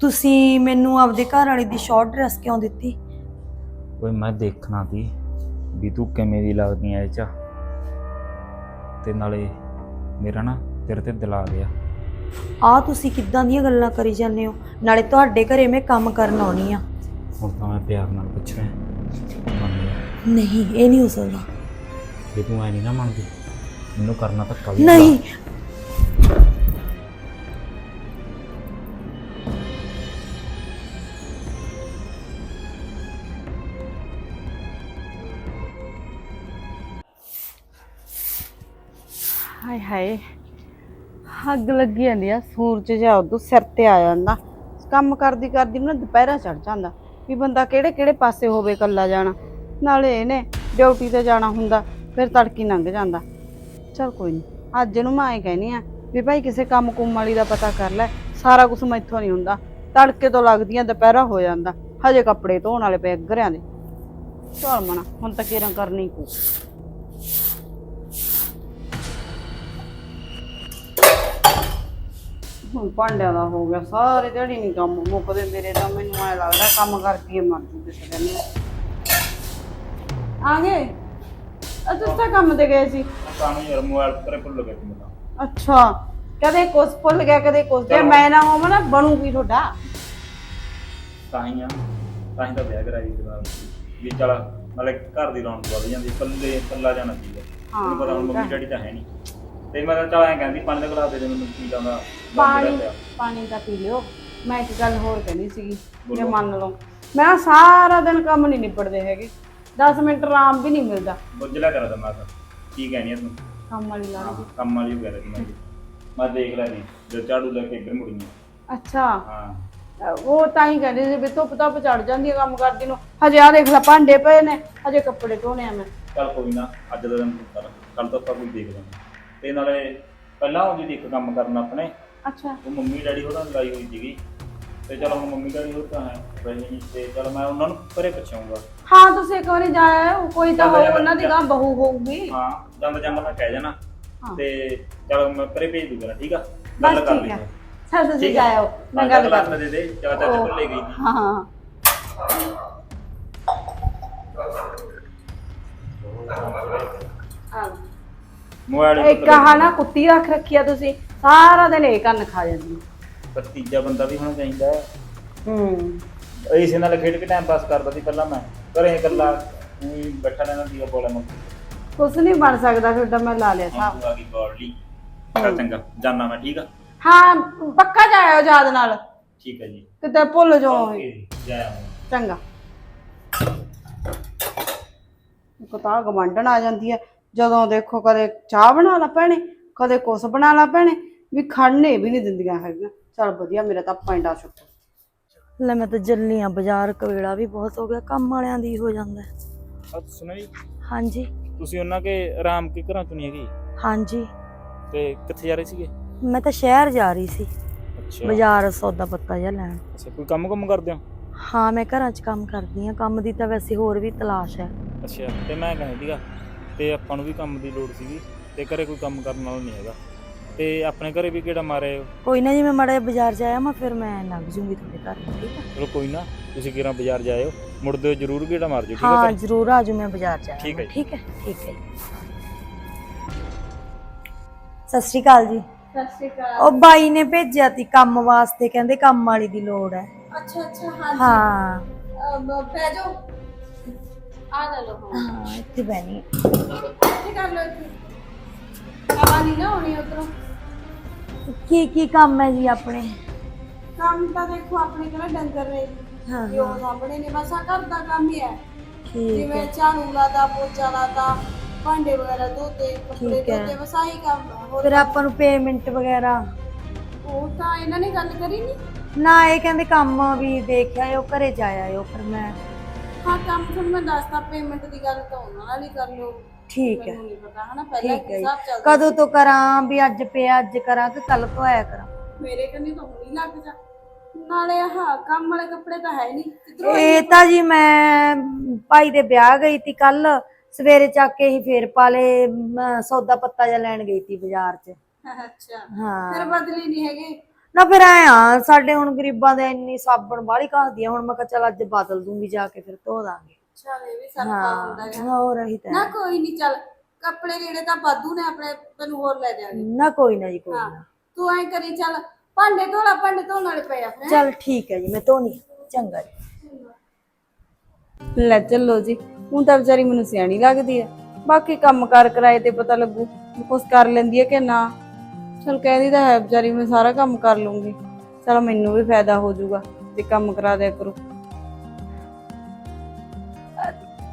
ਤੁਸੀਂ ਮੈਨੂੰ ਆਪਦੇ ਘਰ ਵਾਲੇ ਦੀ ਸ਼ਾਰਟ ਡਰੈਸ ਕਿਉਂ ਦਿੱਤੀ? ਓਏ ਮੈਂ ਦੇਖਣਾ ਤੀ ਵੀ ਤੂੰ ਕਿਵੇਂ ਦੀ ਲੱਗਦੀ ਐ ਇਹ ਚ। ਤੇ ਨਾਲੇ ਮੇਰਾ ਨਾ ਤੇਰੇ ਤੇ ਦਿਲ ਆ ਗਿਆ। ਆ ਤੁਸੀਂ ਕਿੱਦਾਂ ਦੀਆਂ ਗੱਲਾਂ ਕਰੀ ਜਾਂਦੇ ਹੋ? ਨਾਲੇ ਤੁਹਾਡੇ ਘਰੇ ਮੈਂ ਕੰਮ ਕਰਨ ਆਉਣੀ ਆ। ਹੁਣ ਤਾਂ ਮੈਂ ਪਿਆਰ ਨਾਲ ਪੁੱਛ ਰਿਹਾ ਮੰਨ ਨਹੀਂ ਇਹ ਨਹੀਂ ਹੋ ਸਕਦਾ। ਜੇ ਤੂੰ ਐ ਨਹੀਂ ਨਾ ਮੰਨਦੀ। ਮੈਨੂੰ ਕਰਨਾ ਧੱਕਾ ਵੀ ਨਹੀਂ ਹਾਏ ਹਾਏ ਅੱਗ ਲੱਗੀ ਜਾਂਦੀ ਆ, ਸੂਰਜ ਜਾ ਉਦੋਂ ਸਿਰ ਤੇ ਆ ਜਾਂਦਾ। ਕੰਮ ਕਰਦੀ ਕਰਦੀ ਮੈਨੂੰ ਦੁਪਹਿਰਾ ਚੜ ਜਾਂਦਾ ਵੀ ਬੰਦਾ ਕਿਹੜੇ ਕਿਹੜੇ ਪਾਸੇ ਹੋਵੇ ਇਕੱਲਾ ਜਾਣਾ। ਨਾਲੇ ਇਹਨੇ ਡਿਊਟੀ ਤੇ ਜਾਣਾ ਹੁੰਦਾ, ਫਿਰ ਤੜਕੀ ਲੰਘ ਜਾਂਦਾ। ਚਲ ਕੋਈ ਨਹੀਂ ਅੱਜ ਨੂੰ ਮੈਂ ਐ ਕਹਿਨੀ ਆ ਵੀ ਭਾਈ ਕਿਸੇ ਕੰਮ ਕੁੰਮ ਵਾਲੀ ਦਾ ਪਤਾ ਕਰ ਲੈ, ਸਾਰਾ ਕੁਝ ਮੈਥੋਂ ਨਹੀਂ ਹੁੰਦਾ। ਤੜਕੇ ਤੋਂ ਲੱਗਦੀਆਂ ਦੁਪਹਿਰਾ ਹੋ ਜਾਂਦਾ, ਹਜੇ ਕੱਪੜੇ ਧੋਣ ਵਾਲੇ ਪਏ ਘਰਿਆਂ ਦੇ। ਚਲ ਮਣਾ ਹੁਣ ਤਾਂ ਕਿਰਾਂ ਕਰਨੀ ਪਊ। ਹੁਣ ਭਾਂਡਿਆਂ ਦਾ ਹੋ ਗਿਆ ਸਾਰੇ ਦਿਹਾੜੀ ਨਹੀਂ ਕੰਮ ਮੁੱਕਦੇ ਮੇਰੇ ਤਾਂ ਮੈਨੂੰ ਐ ਲੱਗਦਾ ਕੰਮ ਕਰਕੇ ਮਰ ਜੂ ਕਿਸੇ ਦਿਨ। ਆ ਗਏ? ਅੱਜ ਤਾਂ ਕੰਮ ਤੇ ਗਏ ਸੀ। ਕਾਨੂੰ ਯਾਰ ਮੋਬਾਈਲ ਤੇਰੇ ਭੁੱਲ ਗਿਆ ਤੂੰ ਤਾਂ। ਅੱਛਾ ਕਦੇ ਕੁਛ ਭੁੱਲ ਗਿਆ ਕਦੇ ਕੁਛ ਜੇ ਮੈਂ ਨਾ ਹੋਵਾਂ ਨਾ ਬਣੂ ਕੀ ਤੁਹਾਡਾ? ਤਾਂ ਹੀ ਆ ਤਾਂ ਹੀ ਤਾਂ ਵਿਆਹ ਕਰਾਈ ਜਨਾਬ ਵੀ ਚਲ ਨਾਲੇ ਘਰ ਦੀ ਰੌਣਕ ਵਧ ਜਾਂਦੀ ਇਕੱਲੇ ਇਕੱਲਾ ਜਾਣਾ ਚਾਹੀਦਾ। ਹਾਂ, ਪਤਾ ਹੁਣ ਤਾਂ ਮੰਮੀ ਡੈਡੀ ਤਾਂ ਹੈ ਨਹੀਂ। ਤੇ ਮੈਂ ਤਾਂ ਐਂ ਕਹਿੰਦੀ ਪਾਣੀ ਦਾ ਗਲਾਸ ਦੇ ਦੇ ਮੈਨੂੰ ਪੀ ਲਾਂਗਾ ਪਾਣੀ ਪਾਣੀ ਤਾਂ ਪੀ ਲਿਓ। ਮੈਂ ਇੱਕ ਗੱਲ ਹੋਰ ਕਹਿੰਦੀ ਸੀਗੀ ਜੇ। ਮੰਨ ਲਓ। ਮੈਂ ਸਾਰਾ ਦਿਨ ਕੰਮ ਨਹੀਂ ਨਿਬੜਦੇ ਹੈਗੇ। 10 ਮਿੰਟ ਆਰਾਮ ਵੀ ਨਹੀਂ ਮਿਲਦਾ। ਬੁੱਝਲਾ ਕਰਾ ਦਿਮਾਗ ਕੀ ਕਹਿਣੀ ਆ ਤੂੰ? ਕੰਮ ਵਾਲੀ ਲਾ ਲਓ ਕੰਮ ਵਾਲੀ ਹੋ ਗਿਆ ਮੈਂ। ਮੈਂ ਦੇਖ ਲੈ ਨਹੀਂ ਜੋ ਝਾੜੂ ਲੈ ਕੇ ਇੱਧਰ ਮੁੜੀ ਅੱਛਾ। ਹਾਂ। ਉਹ ਤਾਂ ਹੀ ਕਹਿੰਦੇ ਸੀ ਵੀ ਧੁੱਪ ਧੁੱਪ ਚੜ ਜਾਂਦੀ ਹੈ ਕੰਮ ਕਰਦੀ ਨੂੰ। ਹਜੇ ਆ ਦੇਖ ਲੈ ਭਾਂਡੇ ਪਏ ਨੇ ਹਜੇ ਕੱਪੜੇ ਧੋਣੇ ਆ ਮੈਂ। ਚੱਲ ਕੋਈ ਨਾ ਅੱਜ ਦਾ ਦਿਨ ਤੂੰ ਕੱਲ ਤੋਂ ਆਪਾਂ ਕੋਈ ਦੇਖ ਲਾਂਗੇ। ਤੇ ਨਾਲੇ ਪਹਿਲਾਂ ਸੀ ਇੱਕ ਕੰਮ ਕਰਨਾ ਆਪਣੇ। ਅੱਛਾ। ਉਹ ਮੰਮੀ ਡੈਡੀ ਹੋਰਾਂ ਨਾਲ ਲੜਾਈ ਹੋਈ ਸੀਗੀ। ਤੇ ਚਲੋ ਹੁਣ ਮੰਮੀ ਡੈਡੀ ਹੋਰ ਤਾਂ ਹੈ ਨਹੀਂ ਤੇ ਚਲ ਮੈਂ ਉਹਨਾਂ ਨੂੰ ਪਰੇ ਪੁੱਛਾਂਗਾ। ਹਾਂ ਤੁਸੀਂ ਇੱਕ ਵਾਰੀ ਜਾਇਆ ਕੋਈ ਤਾਂ ਜਾਂਦਾ ਹੋਊ ਉਹਨਾਂ ਦੀ ਗਾਂ ਬਹੂ ਹੋਊਗੀ। ਹਾਂ ਜਾਂਦਾ ਜਾਂਦਾ ਮੈਂ ਕਹਿ ਜਾਣਾ। ਹਾਂ। ਤੇ ਚਲ ਮੈਂ ਪਰੇ ਭੇਜ ਦੂੰਗਾ ਠੀਕ ਆ? ਬਸ ਕਰ ਠੀਕ ਲਈ ਹੈ ਸਰ ਤੁਸੀਂ ਠੀਕ ਆ? ਜਾਇਓ ਮੈਂ ਗੱਲ ਕਰ ਦੇ ਦੇ ਚਾਚਾ ਤੇ ਭੁੱਲੇ ਗਈ। ਹਾਂ ਹਾਂ। ਹਾਂ ਮੋਬਾਈਲ ਇੱਕ ਆਹ ਨਾ ਕੁੱਤੀ ਰੱਖ ਰੱਖੀ ਆ ਤੁਸੀਂ ਸਾਰਾ ਦਿਨ ਇਹ ਕੰਨ ਖਾ ਜਾਂਦੀ ਪਰ ਤੀਜਾ ਬੰਦਾ ਵੀ ਹੋਣਾ ਚਾਹੀਦਾ ਹੈ। ਇਸੇ ਨਾਲ ਖੇਡ ਕੇ ਟਾਈਮ ਪਾਸ ਕਰਦਾ ਸੀ ਪਹਿਲਾਂ ਮੈਂ। ਘਰੇ ਇਕੱਲਾ ਊਂ ਬੈਠਾ ਰਹਿੰਦਾ ਸੀਗਾ ਬੋਲਾ ਮੈਂ ਕੁਛ ਨਹੀਂ ਬਣ ਸਕਦਾ ਤੁਹਾਡਾ ਮੈਂ ਲਾ ਲਿਆ ਹੁਣ ਸਾਬ ਤੂੰ ਆ ਗਈ ਗੋਡਲੀ ਚੱਲ ਚੰਗਾ ਜਾਨਾ ਮੈਂ ਠੀਕ ਆ? ਹਾਂ ਪੱਕਾ ਜਾਇਓ ਯਾਦ ਨਾਲ। ਠੀਕ ਹੈ ਜੀ। ਕਿਤੇ ਭੁੱਲ ਜਾਓ। ਓਕੇ ਜੈ ਆਵਾਂ ਚੰਗਾ। ਕਤਾ ਗਵੰਡਣ ਆ ਜਾਂਦੀ ਹੈ ਜਦੋਂ ਦੇਖੋ ਕਦੇ ਚਾਹ ਬਣਾ ਲਾ ਭੈਣੇ ਕਦੇ ਕੁਛ ਬਣਾ ਲਾ ਭੈਣੇ ਵੀ ਖੜਨੇ ਵੀ ਨਹੀਂ ਦਿੰਦੀਆਂ ਹੈਗੀਆਂ। ਚਲ ਵਧੀਆ ਮੇਰਾ ਤਾਂ ਪੈਂਡਾ ਸ਼ੁਕਰ ਲੈ ਮੈਂ ਤਾਂ ਜੱਲੀ ਆ ਬਾਜ਼ਾਰ ਕਵੇਲਾ ਵੀ ਬਹੁਤ ਹੋ ਗਿਆ ਕੰਮ ਵਾਲਿਆਂ ਦੀ ਹੋ ਜਾਂਦਾ ਹੈ। ਆ ਸੁਣੋ ਜੀ। ਹਾਂਜੀ। ਤੁਸੀਂ ਉਹਨਾਂ ਕੇ ਆਰਾਮ ਕੇ ਘਰਾਂ ਚੋਂ ਨਹੀਂ ਹੈਗੀ? ਹਾਂਜੀ। ਤੇ ਕਿੱਥੇ ਜਾ ਰਹੇ ਸੀਗੇ? ਮੈਂ ਤਾਂ ਸ਼ਹਿਰ ਜਾ ਰਹੀ ਸੀ। ਅੱਛਾ। ਬਾਜ਼ਾਰ ਸੌਦਾ ਪੱਤਾ ਜਿਹਾ ਲੈਣ। ਅੱਛਾ ਕੋਈ ਕੰਮ ਕੰਮ ਕਰਦੇ ਹੋ? ਹਾਂ ਮੈਂ ਘਰਾਂ 'ਚ ਕੰਮ ਕਰਦੀ ਆ ਕੰਮ ਦੀ ਤਾਂ ਵੈਸੇ ਹੋਰ ਵੀ ਤਲਾਸ਼ ਹੈ। ਅੱਛਾ ਤੇ ਮੈਂ ਕਹਿੰਦਾ ਸੀਗਾ ਤੇ ਆਪਾਂ ਨੂੰ ਵੀ ਕੰਮ ਦੀ ਲੋੜ ਸੀਗੀ ਤੇ ਘਰੇ ਕੋਈ ਕੰਮ ਕਰਨ ਵਾਲਾ ਨਹੀਂ ਹੈਗਾ। ਤੇ ਆਪਣੇ ਘਰੇ ਵੀ ਕਿਹੜਾ ਮਾਰੇ? ਕੋਈ ਨਾ ਜੀ ਮੈਂ ਮਾੜਾ ਬਾਜ਼ਾਰ ਜਾਇਆ ਮੈਂ ਫਿਰ ਮੈਂ ਲੰਘ ਜੂੰਗੀ ਤੁਹਾਡੇ ਘਰ ਨੂੰ, ਠੀਕ ਹੈ? ਚਲੋ ਕੋਈ ਨਾ ਤੁਸੀਂ ਕਿਹੜਾ ਬਾਜ਼ਾਰ ਜਾਇਓ ਮੁੜਦੇ ਹੋ ਜ਼ਰੂਰ ਕਿਹੜਾ ਮਾਰ ਜਿਓ ਠੀਕ ਹਾਂ ਹੈ ਜ਼ਰੂਰ ਆਜੂ ਮੈਂ ਬਾਜ਼ਾਰ ਜਾਇਆ ਠੀਕ ਹੈ ਜੀ। ਠੀਕ ਹੈ? ਠੀਕ ਹੈ ਸਤਿ ਸ਼੍ਰੀ ਅਕਾਲ ਜੀ। ਸਤਿ ਸ਼੍ਰੀ ਅਕਾਲ। ਉਹ ਬਾਈ ਨੇ ਭੇਜਿਆ ਤੀ ਕੰਮ ਵਾਸਤੇ ਕਹਿੰਦੇ ਕੰਮ ਵਾਲੀ ਦੀ ਲੋੜ ਹੈ। ਅੱਛਾ ਅੱਛਾ ਹਾਂ। ਹਾਂ ਬਹਿ ਜਾਓ। ਆ ਲੈ ਲਓ ਹਾਂ ਇੱਥੇ ਬੈਣੀ ਇੱਥੇ ਕਰ ਲਓ ਇੱਥੇ। ਹਵਾ ਨਹੀਂ ਨਾ ਹੋਣੀ ਉਧਰੋਂ। ਕੀ ਕੀ ਕੰਮ ਹੈ ਜੀ ਆਪਣੇ? ਕੰਮ ਤਾਂ ਦੇਖੋ ਆਪਣੇ ਕੋਲ ਡੰਗਰ ਨੇ। ਹਾਂ ਜੋ ਸਾਹਮਣੇ ਨੇ ਬਸ ਆ ਘਰ ਦਾ ਕੰਮ ਹੀ ਹੈ। ਠੀਕ ਜਿਵੇਂ ਹੈ। ਝਾੜੂ ਲਾਦਾ ਪੋਚਾ ਲਾਦਾ ਭਾਂਡੇ ਵਗੈਰਾ ਧੋਤੇ ਕੱਪੜੇ ਠੀਕ ਹੈ। ਧੋਤੇ ਬਸ ਆਹੀ ਕੰਮ ਆ। ਹੋਰ ਫਿਰ ਆਪਾਂ ਨੂੰ ਪੇਮੈਂਟ ਵਗੈਰਾ? ਉਹ ਤਾਂ ਇਹਨਾਂ ਨੇ ਗੱਲ ਕਰੀ ਨਹੀਂ ਨਾ ਇਹ ਕਹਿੰਦੇ ਕੰਮ ਵੀ ਦੇਖ ਆਇਓ ਘਰੇ ਜਾ ਆਇਓ ਪਰ ਮੈਂ ਹਾਂ ਕੰਮ ਤੁਹਾਨੂੰ ਮੈਂ ਦੱਸਤਾ ਪੇਮੈਂਟ ਦੀ ਗੱਲ ਤਾਂ ਉਹਨਾਂ ਨਾਲ ਹੀ ਕਰ ਲਿਓ। ਠੀਕ ਹੈ। ਮੈਨੂੰ ਨਹੀਂ ਪਤਾ ਹਨਾ? ਪਹਿਲਾਂ ਠੀਕ ਹੈ ਹਿਸਾਬ ਜੀ। ਚੱਲਦਾ ਕਦੋਂ ਤੋਂ ਕਰਾਂ ਵੀ ਅੱਜ ਪਿਆ ਅੱਜ ਕਰਾਂ ਕਿ ਕੱਲ ਤੋਂ ਆਇਆ ਕਰਾਂ? ਮੇਰੇ ਕੰਨੀ ਤਾਂ ਹੁਣੀ ਲੱਗ ਜਾ। ਨਾਲੇ ਆਹ ਕੰਮ ਵਾਲੇ ਕੱਪੜੇ ਤਾਂ ਹੈ ਨਹੀਂ ਕਿਧਰੋਂ ਇਹ ਤਾਂ ਜੀ ਮੈਂ ਭਾਈ ਦੇ ਵਿਆਹ ਗਈ ਤੀ ਕੱਲ ਸਵੇਰੇ ਚੱਕ ਕੇ ਹੀ ਫੇਰ ਪਾਲੇ ਸੌਦਾ ਪੱਤਾ ਜਿਹਾ ਲੈਣ ਗਈ ਤੀ ਬਾਜ਼ਾਰ 'ਚ। ਅੱਛਾ। ਹਾਂ। ਫਿਰ ਬਦਲੀ ਨਹੀਂ ਹੈਗੇ? ਨਾ ਫਿਰ ਐ ਆ ਸਾਡੇ ਹੁਣ ਗਰੀਬਾਂ ਦੇ ਇੰਨੀ ਸਾਬਣ ਬਾਹਲੀ ਘਸਦੀ ਆ ਹੁਣ ਮੈਂ ਕਿਹਾ ਚੱਲ ਅੱਜ ਬਦਲ ਦੂੰਗੀ ਜਾ ਕੇ ਫਿਰ ਧੋ ਦਾਂਗੇ। ਚੱਲ ਇਹ ਵੀ ਸਰਫਾ ਹੁੰਦਾ ਹੈ ਹਾਂ ਹੋਰ ਰਹੀ ਤਾਂ ਨਾ ਹੈ। ਕੋਈ ਨਹੀਂ ਚੱਲ ਕੱਪੜੇ ਲੀੜੇ ਤਾਂ ਵਾਧੂ ਨੇ ਆਪਣੇ ਤੈਨੂੰ ਹੋਰ ਲੈ ਜਾਵਾਂਗੇ ਨਾ ਕੋਈ ਨਾ ਜੀ ਕੋਈ ਹਾਂ ਨਾ। ਤੂੰ ਐਂ ਕਰੀ ਚੱਲ ਭਾਂਡੇ ਧੋਲਾ ਭਾਂਡੇ ਧੋਣ ਵਾਲੇ ਪਏ ਆ ਫਿਰ ਚੱਲ ਠੀਕ ਹੈ ਜੀ ਮੈਂ ਧੋਣੀ ਚੰਗਾ ਜੀ। ਲੈ ਚੱਲੋ ਜੀ ਹੁਣ ਤਾਂ ਵਿਚਾਰੀ ਮੈਨੂੰ ਸਿਆਣੀ ਲੱਗਦੀ ਹੈ ਬਾਕੀ ਕੰਮ ਕਾਰ ਕਰਾਏ ਤੇ ਪਤਾ ਲੱਗੂ ਵੀ ਕੁਛ ਕਰ ਲੈਂਦੀ ਹੈ ਕਿ ਨਾ। ਚਲ ਕਹਿੰਦੀ ਤਾਂ ਹੈ ਵਿਚਾਰੀ ਮੈਂ ਸਾਰਾ ਕੰਮ ਕਰ ਲੂੰਗੀ। ਚਲ ਮੈਨੂੰ ਵੀ ਫਾਇਦਾ ਹੋ ਜਾਊਗਾ ਜੇ ਕੰਮ ਕਰਾ ਦਿਆ ਕਰੋ।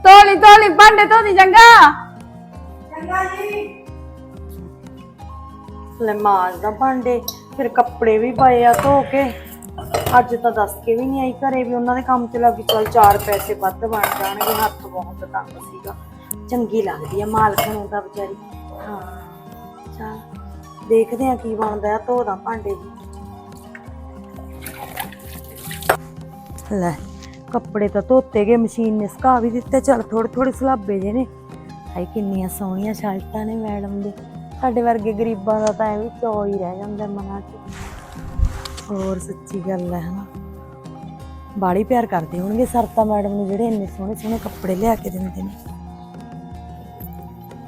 ਤੋਲੀ ਤੋਲੀ ਭਾਂਡੇ ਧੋਦੀ ਚੰਗਾ ਲੈ ਮਾਂਜਦਾ ਭਾਂਡੇ ਫਿਰ ਕੱਪੜੇ ਵੀ ਪਏ ਆ ਧੋ ਕੇ। ਅੱਜ ਤਾਂ ਦੱਸ ਕੇ ਵੀ ਨਹੀਂ ਆਈ ਘਰੇ ਵੀ ਉਹਨਾਂ ਦੇ ਕੰਮ ਤੇ ਲੱਗੀ ਚੱਲ ਚਾਰ ਪੈਸੇ ਵੱਧ ਬਣ ਜਾਣਗੇ ਹੱਥ ਬਹੁਤ ਤੰਗ ਸੀਗਾ। ਚੰਗੀ ਲੱਗਦੀ ਆ ਮਾਲਕ ਨੂੰ ਤਾਂ ਵਿਚਾਰੀ। ਹਾਂ ਚੱਲ। ਦੇਖਦੇ ਆ ਕੀ ਬਣਦਾ ਆ ਧੋਦਾ ਭਾਂਡੇ। ਲੈ, ਕੱਪੜੇ ਤਾਂ ਧੋਤੇ ਗਏ, ਮਸ਼ੀਨ ਨੇ ਸੁਕਾ ਵੀ ਦਿੱਤੇ, ਚੱਲ ਥੋੜੇ ਥੋੜੇ ਸਲਾਬੇ ਜੇ ਨੇ। ਹਾਏ, ਕਿੰਨੀਆਂ ਸੋਹਣੀਆਂ ਸ਼ਰਟਾਂ ਨੇ ਮੈਡਮ ਦੇ। ਸਾਡੇ ਵਰਗੇ ਗਰੀਬਾਂ ਦਾ ਤਾਂ ਐਵੇਂ ਚੋ ਹੀ ਰਹਿ ਜਾਂਦਾ ਮਨਾਂ 'ਚ। ਹੋਰ ਸੱਚੀ ਗੱਲ ਹੈ ਹਨਾ ਬਾੜੀ ਪਿਆਰ ਕਰਦੇ ਹੋਣਗੇ ਸਰਤਾ ਮੈਡਮ ਨੂੰ ਜਿਹੜੇ ਇੰਨੇ ਸੋਹਣੇ ਸੋਹਣੇ ਕੱਪੜੇ ਲਿਆ ਕੇ ਦਿੰਦੇ ਨੇ।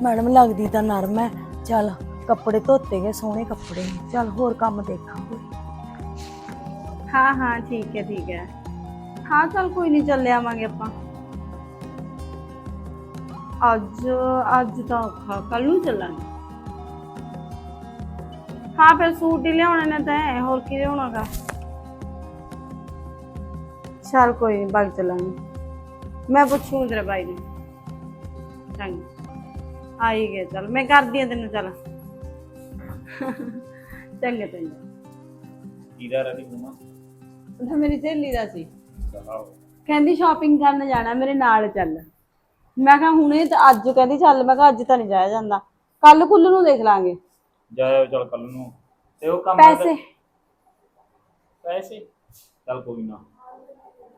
ਮੈਡਮ ਲੱਗਦੀ ਤਾਂ ਨਰਮ ਹੈ। ਚੱਲ ਕੱਪੜੇ ਧੋਤੇ ਗਏ, ਸੋਹਣੇ ਕੱਪੜੇ। ਨੇ ਚੱਲ ਹੋਰ ਕੰਮ ਦੇਖਾਂਗੇ। ਹਾਂ ਹਾਂ, ਠੀਕ ਹੈ ਠੀਕ ਹੈ। ਹਾਂ, ਚਲ ਕੋਈ ਨਹੀਂ ਚੱਲੇ ਆਵਾਂਗੇ ਆਪਾਂ। ਅੱਜ ਅੱਜ ਤਾਂ ਔਖਾ, ਕੱਲ ਨੂੰ ਚੱਲਾਂਗੇ। ਹਾਂ, ਫਿਰ ਸੂਟ ਹੀ ਲਿਆਉਣੇ ਨੇ ਤਾਂ ਹੋਰ ਕੀ ਲਿਆਉਣਾਗਾ? ਚਲ ਕੋਈ ਨਹੀਂ ਬਾਗ ਚੱਲਾਂਗੇ। ਮੈਂ ਪੁੱਛੂ ਤੇਰੇ ਬਾਈ ਨੂੰ। ਚੰਗਾ। ਆਈ ਗਏ, ਚਲ, ਮੈਂ ਕਰਦੀ ਆ ਤੈਨੂੰ, ਚਲ। ਚੰਗਾ ਚੰਗਾ। ਕੀਦਾ ਰਦੀ ਘੁਮਾ ਉਹ ਮੇਰੀ ਸਹੇਲੀ ਦਾ ਸੀ। ਕਹਿੰਦੀ ਸ਼ਾਪਿੰਗ ਕਰਨ ਜਾਣਾ ਮੇਰੇ ਨਾਲ ਚੱਲ। ਮੈਂ ਕਿਹਾ ਹੁਣੇ ਤਾਂ ਅੱਜ ਕਹਿੰਦੀ ਚੱਲ ਮੈਂ ਕਿਹਾ ਅੱਜ ਤਾਂ ਨਹੀਂ ਜਾਇਆ ਜਾਂਦਾ। ਕੱਲ ਕੁੱਲ ਨੂੰ ਦੇਖ ਲਾਂਗੇ। ਜਾਇਓ ਚਲ ਕੱਲ ਨੂੰ। ਤੇ ਉਹ ਕੰਮ ਪੈਸੇ। ਪੈਸੇ? ਚਲ ਕੋਈ ਨਾ।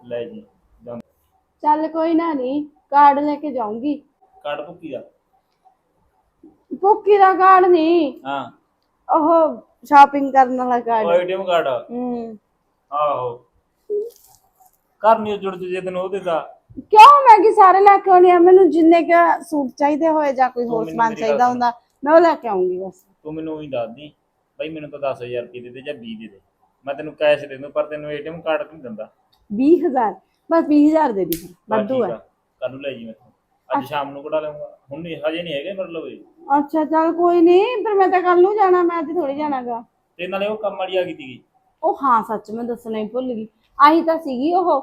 ਲੈ ਜੀ ਚੱਲ ਕੋਈ ਨਾ ਨਹੀਂ ਕਾਰਡ ਲੈ ਕੇ ਜਾਊਂਗੀ। ਕਾਰਡ ਭੁੱਕੀ ਦਾ? ਭੁੱਕੀ ਦਾ ਕਾਰਡ ਨਹੀਂ ਹਾਂ। ਉਹ ਸ਼ਾਪਿੰਗ ਕਰਨ ਵਾਲਾ ਉਹ ਕਾਰਡ ਏਟੀਐਮ ਕਾਰਡ ਹੂੰ। ਆਹੋ। ਕਰਨੀ ਜੁੜ ਜੇ ਤੈਨੂੰ ਉਹਦੇ ਦਾ ਕਿਉਂ ਮੈਂ ਕਿ ਸਾਰੇ ਲੈ ਕੇ ਆਉਣੀ ਆ? ਮੈਨੂੰ ਜਿੰਨੇ ਕ ਸੂਟ ਚਾਹੀਦੇ ਹੋਏ ਜਾਂ ਕੋਈ ਹੋਰ ਮੈਨੂੰ ਸਮਾਨ ਚਾਹੀਦਾ। ਹੁੰਦਾ ਮੈਂ ਉਹ ਲੈ ਕੇ ਆਉਂਗੀ ਬਸ। ਤੂੰ ਮੈਨੂੰ ਉਹੀ ਦੱਸ ਦੀ ਬਈ ਮੈਨੂੰ ਤਾਂ 10000 ਰੁਪਏ ਦੇ ਦੇ ਜਾਂ 20 ਦੇ ਦੇ। ਮੈਂ ਤੈਨੂੰ ਕੈਸ਼ ਦੇ ਦੂੰ ਪਰ ਤੈਨੂੰ ਏਟੀਐਮ ਕਾਰਡ ਨਹੀਂ ਦਿੰਦਾ। 20000 ਬਸ 20000 ਦੇ ਦੀ ਵਾਧੂ ਹੈ ਕੱਲ ਨੂੰ ਲੈ ਜੀ ਮੈਥੋਂ ਅੱਜ ਸ਼ਾਮ ਨੂੰ ਕਢਾ ਲਵਾਂਗਾ ਹੁਣ ਨਹੀਂ ਹਜੇ ਨਹੀਂ ਹੈਗੇ ਮਤਲਬ ਇਹ। ਅੱਛਾ ਚੱਲ ਕੋਈ ਨਹੀਂ ਪਰ ਮੈਂ ਤਾਂ ਕੱਲ ਨੂੰ ਜਾਣਾ ਮੈਂ ਅੱਜ ਥੋੜੀ ਜਾਣਾਗਾ। ਤੇ ਨਾਲੇ ਉਹ ਕੰਮ ਵਾਲੀ ਆ ਗਈ ਸੀਗੀ। ਉਹ ਹਾਂ ਸੱਚ ਮੈਂ ਦੱਸਣਾ ਹੀ ਭੁੱਲ ਗਈ। ਆਹੀ ਤਾਂ ਸੀਗੀ ਉਹ।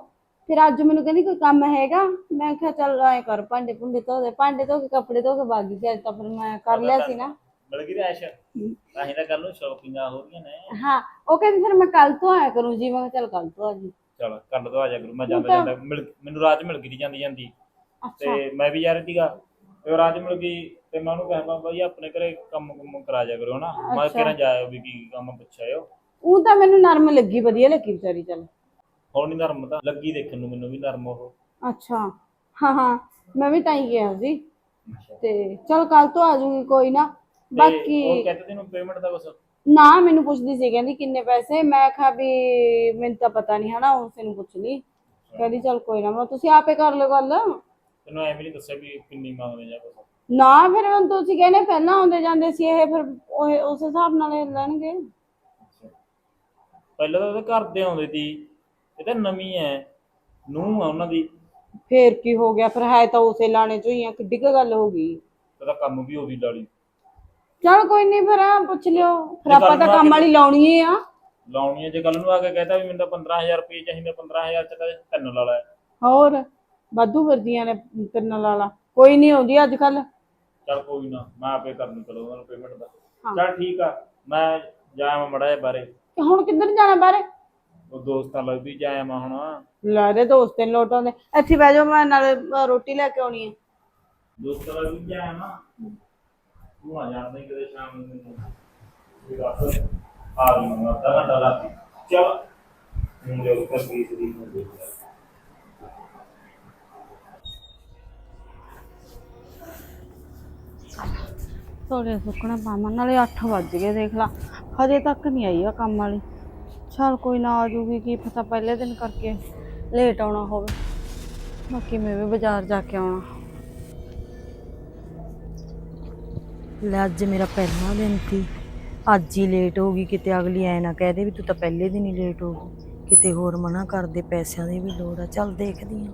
ਫਿਰ ਅੱਜ ਮੈਨੂੰ ਕਹਿੰਦੀ ਕੋਈ ਕੰਮ ਹੈਗਾ? ਮੈਂ ਕਿਹਾ ਚੱਲ ਐ ਕਰ ਭਾਂਡੇ ਭੁੰਡੇ ਧੋ ਦੇ। ਭਾਂਡੇ ਧੋ ਕੇ ਕੱਪੜੇ ਧੋ ਕੇ ਬਾਗੀ ਫਿਰ ਤਾਂ ਫਿਰ ਮੈਂ ਕਰ ਲਿਆ ਸੀ ਨਾ। ਮਿਲ ਗਈ ਰੈਸ਼ ਤਾਂ ਹੀ ਤਾਂ ਕੱਲ ਨੂੰ ਸ਼ਾਪਿੰਗਾਂ ਹੋ ਰਹੀਆਂ ਨੇ। ਹਾਂ ਉਹ ਕਹਿੰਦੀ ਫਿਰ ਮੈਂ ਕੱਲ ਤੋਂ ਆਇਆ ਕਰੂੰ ਜੀ ਮੈਂ ਕਿਹਾ ਚੱਲ ਕੱਲ ਤੋਂ ਆ ਜੀ। ਚਲ ਕੱਲ ਤੋਂ ਆ ਜਾ ਕਰੂ ਮੈਂ ਜਾਂਦਾ ਜਾਂਦਾ ਮਿਲ ਮੈਨੂੰ ਰਾਤ ਮਿਲ ਗਈ ਸੀ ਜਾਂਦੀ ਜਾਂਦੀ ਅੱਛਾ। ਤੇ ਮੈਂ ਵੀ ਰਹੀ ਸੀਗਾ ਤੇ 'ਚ ਮਿਲ ਗਈ ਤੇ ਮੈਂ ਉਹਨੂੰ ਕਹਿੰਦਾ ਬਈ ਆਪਣੇ ਘਰੇ ਕੰਮ ਕੁੰਮ ਕਰਾ ਜਾ ਕਰੋ ਨਾ। ਮੈਂ ਅੱਛਾ। ਕਿਹੜਾ ਜਾਇਓ ਵੀ ਕੀ ਕੰਮ ਪੁੱਛਿਓ ਉਹ ਤਾਂ ਮੈਨੂੰ ਨਰਮ ਲੱਗੀ ਵਧੀਆ ਲੱਗੀ ਵਿਚਾਰੀ ਚੱਲ। ਹੁਣ ਨਹੀਂ ਨਰਮ ਤਾਂ ਲੱਗੀ ਦੇਖਣ ਨੂੰ ਮੈਨੂੰ ਵੀ ਨਰਮ ਉਹ। ਅੱਛਾ। ਹਾਂ ਹਾਂ ਮੈਂ ਵੀ ਤਾਂ ਹੀ ਗਿਆ ਸੀ। ਤੇ ਚੱਲ ਕੱਲ ਤੋਂ ਆ ਜਾਊਗੀ ਕੋਈ ਨਾ। ਤੇ ਬਾਕੀ ਉਹ ਕਹਿੰਦੇ ਤੈਨੂੰ ਪੇਮੈਂਟ ਦਾ ਕੁਛ? ਨਾ ਮੈਨੂੰ ਪੁੱਛਦੀ ਸੀ ਕਹਿੰਦੀ ਕਿੰਨੇ ਪੈਸੇ? ਮੈਂ ਕਿਹਾ ਵੀ ਮੈਨੂੰ ਤਾਂ ਪਤਾ ਨਹੀਂ ਹਨਾ ਉਸੇ ਨੂੰ ਪੁੱਛ ਲਈ। ਕਹਿੰਦੀ ਚੱਲ ਕੋਈ ਨਾ ਮੈਂ ਤੁਸੀਂ ਆਪੇ ਕਰ ਲਿਓ ਗੱਲ। ਤੈਨੂੰ ਐਵੇਂ ਨਹੀਂ ਦੱਸਿਆ ਵੀ ਕਿੰਨੀ ਮੰਗਦੇ ਜਾਂ ਕੁਛ? ਨਾ ਫਿਰ ਹੁਣ ਤੁਸੀਂ ਕਹਿੰਦੇ ਪਹਿਲਾਂ ਆਉਂਦੇ ਜਾਂਦੇ ਸੀ ਇਹ ਫਿਰ ਉਹ ਉਸ ਹਿਸਾਬ ਨਾਲ ਇਹ ਲੈਣਗੇ। ਪਹਿਲਾਂ ਤਾਂ ਉਹਦੇ ਘਰ ਦੇ ਆਉਂਦੇ ਸੀ। ਇਹ ਤਾਂ ਨਵੀਂ ਐ। ਨੂੰ ਆ ਉਹਨਾਂ ਦੀ। ਫੇਰ ਕੀ ਹੋ ਗਿਆ? ਫਿਰ ਹੈ ਤਾਂ ਉਸੇ ਲਾਣੇ ਚੋਂ ਹੀ ਆ ਕਿੱਡੀ ਕੁ ਗੱਲ ਹੋ ਗਈ। ਉਹਦਾ ਕੰਮ ਵੀ ਉਹਦੀ ਲਾਲੀ ਚਲ ਕੋਈ ਨਹੀਂ ਫਿਰ ਆਹ ਪੁੱਛ ਲਿਓ। ਫਿਰ ਜੇ ਆਪਾਂ ਤਾਂ ਕੰਮ ਵਾਲੀ ਲਾਉਣੀ ਹੀ ਆ। ਲਾਉਣੀ ਹੈ ਜੇ ਕੱਲ ਨੂੰ ਆ ਕੇ ਕਹਤਾ ਵੀ ਮੈਨੂੰ ਤਾਂ 15000 ਰੁਪਏ ਚਾਹੀਦੇ 15000 ਚ ਤਾਂ ਤਿੰਨ ਲਾ ਲੈ। ਹੋਰ? ਵਾਧੂ ਵਰਦੀਆਂ ਨੇ ਤਿੰਨ ਲਾਲਾ ਕੋਈ ਨਹੀਂ ਆਉਂਦੀ ਅੱਜ ਕੱਲ ਚਲ ਕੋਈ ਨਾ ਮੈਂ ਆਪੇ ਕਰਨੀ ਚਲੋ ਉਹਨਾਂ ਨੂੰ ਪੇਮੈਂਟ ਦਾ। ਹਾਂ। ਚਲ ਠੀਕ ਆ ਮੈਂ ਜਾਇਆ ਮੜਾ ਜਿਹਾ ਬਾਰੇ ਹੁਣ ਕਿੱਧਰ ਜਾਣਾ ਬਾਰੇ ਉਹ ਦੋਸਤਾਂ ਵੀ ਜਾਇਆ ਮੈਂ ਹੁਣ। ਲੈ ਦੇ ਦੋਸਤ ਨੇ ਲੋਟਾਂ ਦੇ ਇੱਥੇ ਬਹਿ ਜਾਓ ਮੈਂ ਨਾਲੇ ਅਹ, ਰੋਟੀ ਲੈ ਕੇ ਆਉਣੀ ਹੈ ਦੋਸਤਾਂ ਵੀ ਜਾਇਆ ਨਾ ਤੂੰ ਆ ਜਾਣਦਾ ਹੀ ਕਦੇ ਸ਼ਾਮ ਨੂੰ ਮੈਨੂੰ। ਵੀ ਆ ਗਈ ਮੈਂ ਅੱਧਾ ਘੰਟਾ ਲਾ ਕੇ ਚਲ। ਹੁਣ ਜੋ ਕਰ ਗਈ ਸੀ ਨੂੰ ਦੇਖ ਸੁੱਕਣਾ ਪਾਵਾਂ, ਨਾਲੇ 8 ਵੱਜ ਗਏ ਦੇਖ ਲਾ। ਹਜੇ ਤੱਕ ਨਹੀਂ ਆਈ ਆ ਕੰਮ ਵਾਲੀ। ਚਲ ਕੋਈ ਨਾ ਆ ਜੂਗੀ ਕੀ ਪਤਾ ਪਹਿਲੇ ਦਿਨ ਕਰਕੇ ਲੇਟ ਆਉਣਾ ਹੋਵੇ। ਬਾਕੀ ਮੈਂ ਵੀ ਬਾਜ਼ਾਰ ਜਾ ਕੇ ਆਉਣਾ। ਲੈ ਅੱਜ ਮੇਰਾ ਪਹਿਲਾ ਦਿਨ ਸੀ। ਅੱਜ ਹੀ ਲੇਟ ਹੋ ਗਈ, ਕਿਤੇ ਅਗਲੀ ਐ ਨਾ ਕਹਿ ਦੇ ਵੀ ਤੂੰ ਤਾਂ ਪਹਿਲੇ ਦਿਨ ਹੀ ਲੇਟ ਹੋ ਗਈ। ਕਿਤੇ ਹੋਰ ਮਨਾ ਕਰਦੇ ਪੈਸਿਆਂ ਦੀ ਵੀ ਲੋੜ ਆ। ਚੱਲ ਦੇਖਦੀ ਆ।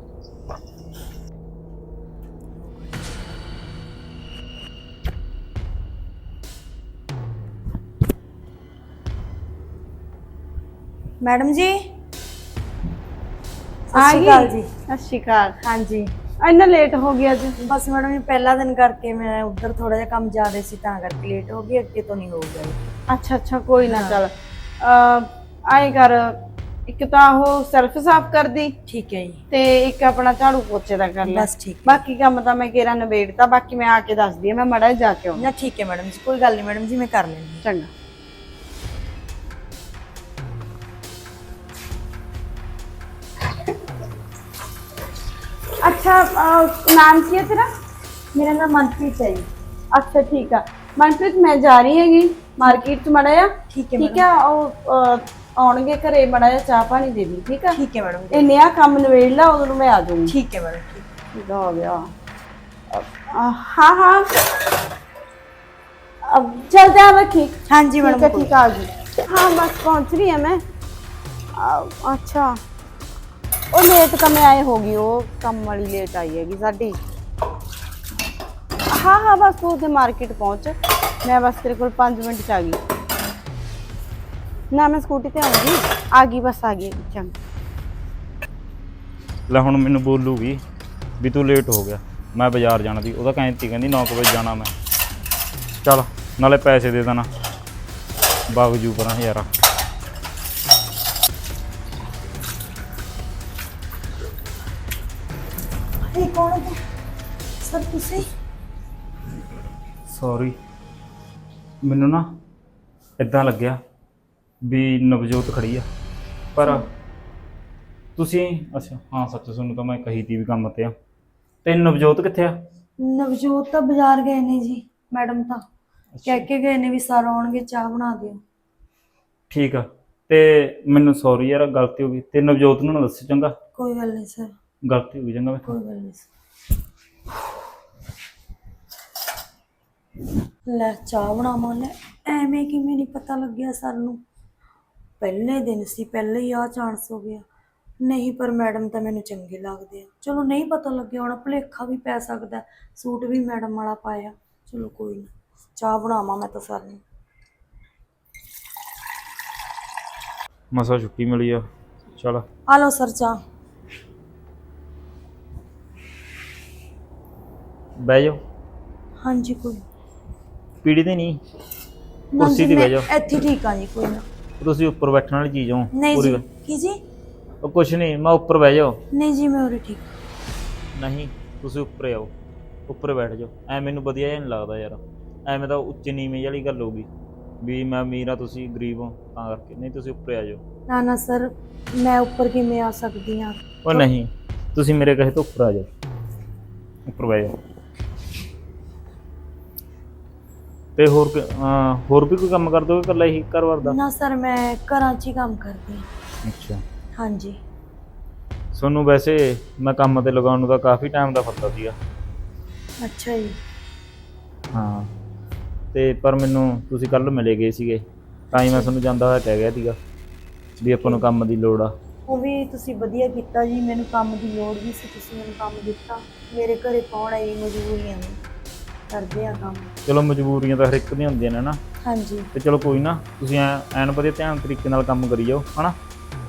ਮੈਡਮ ਜੀ? ਸਤਿ ਸ਼੍ਰੀ ਅਕਾਲ ਜੀ। ਸਤਿ ਸ਼੍ਰੀ ਅਕਾਲ। ਹਾਂਜੀ। ਇੰਨਾ ਲੇਟ ਹੋ ਗਿਆ ਅੱਜ ਬਸ ਮੈਡਮ ਇਹ ਪਹਿਲਾ ਦਿਨ ਕਰਕੇ ਮੈਂ ਉੱਧਰ ਥੋੜਾ ਜਿਹਾ ਕੰਮ ਜ਼ਿਆਦਾ ਸੀ ਤਾਂ ਕਰਕੇ ਲੇਟ ਹੋ ਗਈ ਅੱਗੇ ਤੋਂ ਨਹੀਂ ਹੋਊਗਾ ਜੀ। ਅੱਛਾ ਅੱਛਾ ਕੋਈ ਨਾ ਚੱਲ। ਅ ਆਏ ਕਰ ਇੱਕ ਤਾਂ ਉਹ ਸੈਲਫ ਸਾਫ਼ ਕਰਦੀ ਠੀਕ ਹੈ ਜੀ। ਤੇ ਇੱਕ ਆਪਣਾ ਝਾੜੂ ਪੋਚੇ ਦਾ ਕਰ ਲੈ। ਬਸ ਠੀਕ ਹੈ। ਬਾਕੀ ਕੰਮ ਤਾਂ ਮੈਂ ਕੇਰਾ ਨਿਬੇੜਤਾ ਬਾਕੀ ਮੈਂ ਆ ਕੇ ਦੱਸਦੀ ਆ ਮੈਂ ਮੜਾ ਜਾ ਕੇ ਆਉਂ ਨਾ ਠੀਕ ਹੈ ਮੈਡਮ ਜੀ ਕੋਈ ਗੱਲ ਨਹੀਂ ਮੈਡਮ ਜੀ ਮੈਂ ਕਰ ਲੈਂਦੀ ਚੰਗਾ। ਅੱਛਾ ਅ, ਨਾਮ ਕੀ ਹੈ ਤੇਰਾ? ਹਾਂ। ਮੇਰਾ ਨਾਮ ਮਨਪ੍ਰੀਤ ਹੈ ਜੀ। ਅੱਛਾ ਠੀਕ ਆ। ਮਨਪ੍ਰੀਤ ਮੈਂ ਜਾ ਰਹੀ ਹੈਗੀ ਮਾਰਕੀਟ ਚ ਮੜਾ ਆ ਠੀਕ ਹੈ ਠੀਕ ਆ ਉਹ ਅ, ਆਉਣਗੇ ਘਰੇ ਮੜਾ ਆ ਚਾਹ ਪਾਣੀ ਦੇ ਦੀ ਠੀਕ ਆ? ਠੀਕ ਹੈ ਮੈਡਮ ਇਹ ਨਿਆ ਕੰਮ ਨਵੇੜ ਲਾ ਉਦੋਂ ਨੂੰ ਮੈਂ ਆ ਜਾਊਂਗੀ। ਠੀਕ ਹੈ ਮੈਡਮ ਠੀਕ। ਹੋ ਗਿਆ। ਅ, ਹਾਂ ਹਾਂ। ਅਬ ਚਲ ਰੱਖੀ ਹਾਂਜੀ ਠੀਕ। ਹੈ ਮੈਡਮ ਠੀਕ ਆ ਗਈ ਹਾਂ ਬਸ ਪਹੁੰਚ ਰਹੀ ਹਾਂ ਮੈਂ। ਅ, ਅੱਛਾ। ਉਹ ਲੇਟ ਕਮੇ ਆਏ ਹੋ ਗਈ, ਉਹ ਕੰਮ ਵਾਲੀ ਲੇਟ ਆਈ ਹੈਗੀ ਸਾਡੀ। ਹਾਂ ਹਾਂ, ਬਸ ਤੂੰ ਤੇ ਮਾਰਕੀਟ ਪਹੁੰਚ। ਮੈਂ ਬਸ ਤੇਰੇ ਕੋਲ 5 ਮਿੰਟ ਚ ਆ ਗਈ। ਨਾ, ਮੈਂ ਸਕੂਟੀ ਤੇ ਆਉਂਗੀ। ਆ ਗਈ, ਬਸ ਆ ਗਈ। ਚੰਗਾ। ਲੈ ਹੁਣ ਮੈਨੂੰ ਬੋਲੂਗੀ ਵੀ ਤੂੰ ਲੇਟ ਹੋ ਗਿਆ। ਮੈਂ ਬਾਜ਼ਾਰ ਜਾਣਾ ਸੀ ਉਹਦਾ ਕਹਿੰਦੀ ਕਹਿੰਦੀ 9 ਵਜੇ ਜਾਣਾ ਮੈਂ। ਚੱਲ, ਨਾਲੇ ਪੈਸੇ ਦੇ ਦੇਣਾ। ਬਾਗਜੂ ਪਰਾਂ ਯਾਰਾ। ਇਹ ਕੌਣ ਹੈ? ਸਰ ਤੁਸੀਂ? ਸੌਰੀ ਮੈਨੂੰ ਨਾ ਇਦਾਂ ਲੱਗਿਆ ਵੀ ਨਵਜੋਤ ਖੜੀ ਆ। ਪਰ ਤੁਸੀਂ ਅੱਛਾ ਹਾਂ ਸੱਚ ਤੁਹਾਨੂੰ ਤਾਂ ਮੈਂ ਕਹੀ ਤੀ ਵੀ ਕੰਮ ਤੇ ਆ। ਤੇ ਨਵਜੋਤ ਕਿੱਥੇ ਆ? ਨਵਜੋਤ ਤਾਂ ਬਾਜ਼ਾਰ ਗਏ ਨੇ ਜੀ ਮੈਡਮ ਤਾਂ। ਕਹਿ ਕੇ ਗਏ ਨੇ ਵੀ ਸਰ ਆਉਣਗੇ ਚਾਹ ਬਣਾ ਦਿਓ। ਠੀਕ ਆ। ਤੇ ਮੈਨੂੰ ਸੌਰੀ ਯਾਰ ਗਲਤੀ ਹੋ ਗਈ। ਤੇ ਨਵਜੋਤ ਨੂੰ ਨਾ ਦੱਸੀ ਚੰਗਾ। ਕੋਈ ਗੱਲ ਨਹੀਂ ਸਰ। ਗਲਤੀ ਹੋ ਗਈ ਚੰਗਾ ਮੈਥੋਂ ਕੋਈ ਗੱਲ ਨਹੀਂ ਲੈ ਚਾਹ ਬਣਾਵਾਂ ਲੈ। ਐਵੇਂ ਕਿਵੇਂ ਨਹੀਂ ਪਤਾ ਲੱਗਿਆ ਸਰ ਨੂੰ। ਪਹਿਲੇ ਦਿਨ ਸੀ ਪਹਿਲੇ ਹੀ ਆ ਚਾਂਸ ਹੋ ਗਿਆ। ਨਹੀਂ ਪਰ ਮੈਡਮ ਤਾਂ ਮੈਨੂੰ ਚੰਗੇ ਲੱਗਦੇ ਆ। ਚਲੋ ਨਹੀਂ ਪਤਾ ਲੱਗਿਆ ਹੁਣ ਭੁਲੇਖਾ ਵੀ ਪੈ ਸਕਦਾ ਸੂਟ ਵੀ ਮੈਡਮ ਵਾਲਾ ਪਾਇਆ। ਚਲੋ ਕੋਈ ਨਾ। ਚਾਹ ਬਣਾਵਾਂ ਮੈਂ ਤਾਂ ਸਰ ਨੂੰ। ਮਸਾ ਛੁੱਟੀ ਮਿਲੀ ਆ। ਚਲ। ਆ ਲਓ ਸਰ ਚਾਹ। ਬਹਿ ਜਾਓ। ਹਾਂਜੀ ਕੋਈ ਪੀੜੀ ਤੇ ਨਹੀਂ? ਨਾ ਕੁਰਸੀ ਜੀ, ਤੇ ਮੈਂ ਬਹਿ ਜਾਓ। ਇੱਥੇ ਠੀਕ ਆ ਜੀ ਕੋਈ ਨਾ। ਤੁਸੀਂ ਉੱਪਰ ਬੈਠਣ ਵਾਲੀ ਚੀਜ਼ ਹੋ ਨਹੀਂ ਜੀ। ਕੀ ਜੀ? ਉਹ ਕੁਛ ਨਹੀਂ ਮੈਂ ਉੱਪਰ ਬਹਿ ਜਾਓ। ਨਹੀਂ ਜੀ ਮੈਂ ਉਰੇ ਠੀਕ ਨਹੀਂ ਤੁਸੀਂ ਉੱਪਰ ਆਓ। ਉੱਪਰ ਬੈਠ ਜਾਓ। ਐ ਮੈਨੂੰ ਵਧੀਆ ਜਿਹਾ ਨਹੀਂ ਲੱਗਦਾ ਯਾਰ। ਐਵੇਂ ਤਾਂ ਉੱਚੀ ਨੀਵੀਂ ਵਾਲੀ ਗੱਲ ਹੋਊਗੀ ਵੀ ਮੈਂ ਅਮੀਰ ਆ ਤੁਸੀਂ ਗਰੀਬ ਹੋ ਤਾਂ ਕਰਕੇ। ਨਹੀਂ ਤੁਸੀਂ ਉੱਪਰ ਆ ਜਾਓ। ਨਾ ਨਾ ਸਰ ਮੈਂ ਉੱਪਰ ਕਿਵੇਂ ਆ ਸਕਦੀ ਹਾਂ? ਉਹ ਨਹੀਂ ਤੁਸੀਂ ਮੇਰੇ ਕਹੇ ਤੋਂ ਉੱਪਰ ਆ ਜਾਓ। ਉੱਪਰ ਬਹਿ ਜਾਓ। ਤੇ ਹੋਰ ਕ- ਹੋਰ ਵੀ ਕੋਈ ਕੰਮ ਕਰਦੇ ਹੋ ਇਕੱਲਾ ਹੀ ਘਰ ਵਰ ਦਾ? ਨਾ ਸਰ ਮੈਂ ਘਰਾਂ 'ਚ ਹੀ ਕੰਮ ਕਰਦੀ ਹਾਂ। ਅੱਛਾ। ਹਾਂਜੀ। ਤੁਹਾਨੂੰ ਵੈਸੇ ਮੈਂ ਕੰਮ ਤੇ ਲਗਾਉਣ ਨੂੰ ਤਾਂ ਕਾਫੀ ਟਾਈਮ ਦਾ ਫਰਦਾ ਸੀਗਾ। ਅੱਛਾ ਜੀ। ਹਾਂ। ਤੇ ਪਰ ਮੈਨੂੰ ਤੁਸੀਂ ਕੱਲ ਮਿਲੇ ਗਏ ਸੀਗੇ। ਤਾਂ ਹੀ ਮੈਂ ਤੁਹਾਨੂੰ ਜਾਂਦਾ ਹੋਇਆ ਕਹਿ ਗਿਆ ਸੀਗਾ ਵੀ ਆਪਾਂ ਨੂੰ ਕੰਮ ਦੀ ਲੋੜ ਆ। ਉਹ ਵੀ ਤੁਸੀਂ ਵਧੀਆ ਕੀਤਾ ਜੀ ਮੈਨੂੰ ਕੰਮ ਦੀ ਲੋੜ ਵੀ ਸੀ ਤੁਸੀਂ ਮੈਨੂੰ ਕੰਮ ਦਿੱਤਾ। ਮੇਰੇ ਘਰੇ ਕੌਣ ਆਈ ਮਜਬੂਰੀਆਂ ਨੇ। ਕਰਦੇ ਆ ਕੰਮ। ਚਲੋ ਮਜਬੂਰੀਆਂ ਤਾਂ ਹਰ ਇੱਕ ਦੀਆਂ ਹੁੰਦੀਆਂ ਨੇ ਨਾ। ਹਾਂਜੀ। ਤੇ ਚਲੋ ਕੋਈ ਨਾ ਤੁਸੀਂ ਐ- ਐਨ ਵਧੀਆ ਧਿਆਨ ਤਰੀਕੇ ਨਾਲ ਕੰਮ ਕਰੀ ਜਾਓ ਹਨਾ?